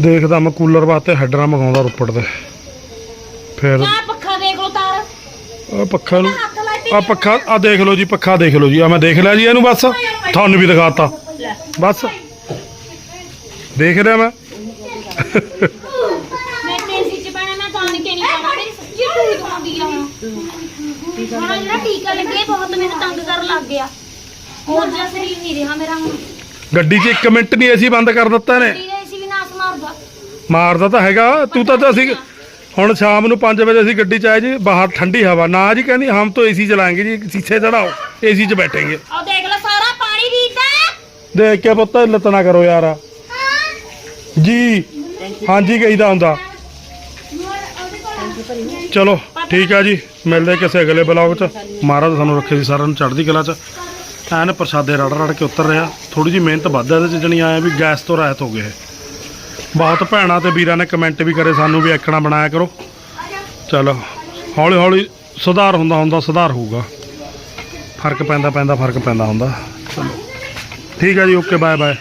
ਦੇਖਦਾ ਮੈਂ ਕੂਲਰ ਵਾਸਤੇ ਹੈਡਰਾਂ ਮੰਗਾਉਂਦਾ ਰੋਪੜ ਤੇ ਫਿਰ ਆਹ ਪੱਖਾ ਦੇਖ ਲਓ ਤਾਰ। ਆ ਪੱਖਾ ਨੂੰ ਹੱਥ ਲਾਈ ਆ ਪੱਖਾ ਆ ਦੇਖ ਲਓ ਜੀ ਪੱਖਾ ਦੇਖ ਲਓ ਜੀ ਆ ਮੈਂ ਦੇਖ ਲਿਆ ਜੀ ਇਹਨੂੰ ਬਸ। ਤੁਹਾਨੂੰ ਵੀ ਦਿਖਾਤਾ। ਲੈ। ਬਸ। ਦੇਖ ਰਿਹਾ ਮੈਂ। ਮੈਂ ਤੇਜ਼ੀ ਚ ਪੈਣਾ ਮੈਂ ਤਾਂ ਨਹੀਂ ਕਹਿਣੀ ਜਾਣਾ। ਮੇਰੀ ਸੱਚੀ ਭੂਤ ਆਉਂਦੀ ਆ ਹੁਣ। ਹੁਣ ਆਹ ਜਿਹੜਾ ਟੀਕਾ ਲੱਗੇ ਬਹੁਤ ਮੈਨੂੰ ਤੰਗ ਕਰਨ ਲੱਗ ਗਿਆ। ਗੱਡੀ 'ਚ 1 ਮਿੰਟ ਨਹੀਂ ਏਸੀ ਬੰਦ ਕਰ ਦਿੱਤਾ ਨੇ। ਮਾਰਦਾ ਤਾਂ ਹੈਗਾ ਤੂੰ ਤਾਂ ਅਸੀਂ ਹੁਣ ਸ਼ਾਮ ਨੂੰ 5 ਵਜੇ ਅਸੀਂ ਗੱਡੀ 'ਚ ਆਏ ਜੀ ਬਾਹਰ ਠੰਡੀ ਹਵਾ। ਨਾ ਜੀ ਕਹਿੰਦੀ ਹਮ ਤਾਂ ਏਸੀ ਚਲਾएंगे ਜੀ ਸ਼ੀਸ਼ੇ ਚੜਾਓ ਏਸੀ 'ਚ ਬੈਠੇਗੇ। ਆਹ ਦੇਖ ਲੈ ਸਾਰਾ ਪਾਣੀ ਪੀਤਾ ਦੇਖ ਕੇ ਪੁੱਤ ਲਤਨਾ ਕਰੋ ਯਾਰ। ਜੀ ਹਾਂਜੀ ਕਹੀਦਾ ਹੁੰਦਾ। ਚਲੋ ਠੀਕ ਆ ਜੀ ਮਿਲਦੇ ਕਿਸੇ ਅਗਲੇ ਬਲੌਗ 'ਚ। ਮਹਾਰਾਜ ਸਾਨੂੰ ਰੱਖੇ ਸੀ ਸਾਰਿਆਂ ਨੂੰ ਚੜਦੀ ਕਲਾ 'ਚ। ਐਨ ਪ੍ਰਸ਼ਾਦੇ ਰੜ ਰੜ ਕੇ ਉਤਰ ਰਿਹਾ। ਥੋੜੀ ਜੀ ਮਿਹਨਤ ਵੱਧ ਇਹਦੇ 'ਚ, ਜਣੀ ਆਇਆ ਵੀ ਗੈਸ ਤੋਂ ਰਾਹਤ ਹੋ ਗਏ ਇਹ। ਬਹੁਤ ਭੈਣਾਂ ਤੇ ਵੀਰਾਂ ਨੇ ਕਮੈਂਟ ਵੀ ਕਰੇ, ਸਾਨੂੰ ਵੀ ਐਕਣਾ ਬਣਾਇਆ ਕਰੋ। ਚਲੋ, ਹੌਲੀ ਹੌਲੀ ਸੁਧਾਰ ਹੁੰਦਾ ਹੁੰਦਾ, ਸੁਧਾਰ ਹੋਊਗਾ। ਫ਼ਰਕ ਪੈਂਦਾ ਪੈਂਦਾ, ਫ਼ਰਕ ਪੈਂਦਾ ਹੁੰਦਾ। ਚਲੋ। ਠੀਕ ਹੈ ਜੀ, ਓਕੇ ਬਾਏ ਬਾਏ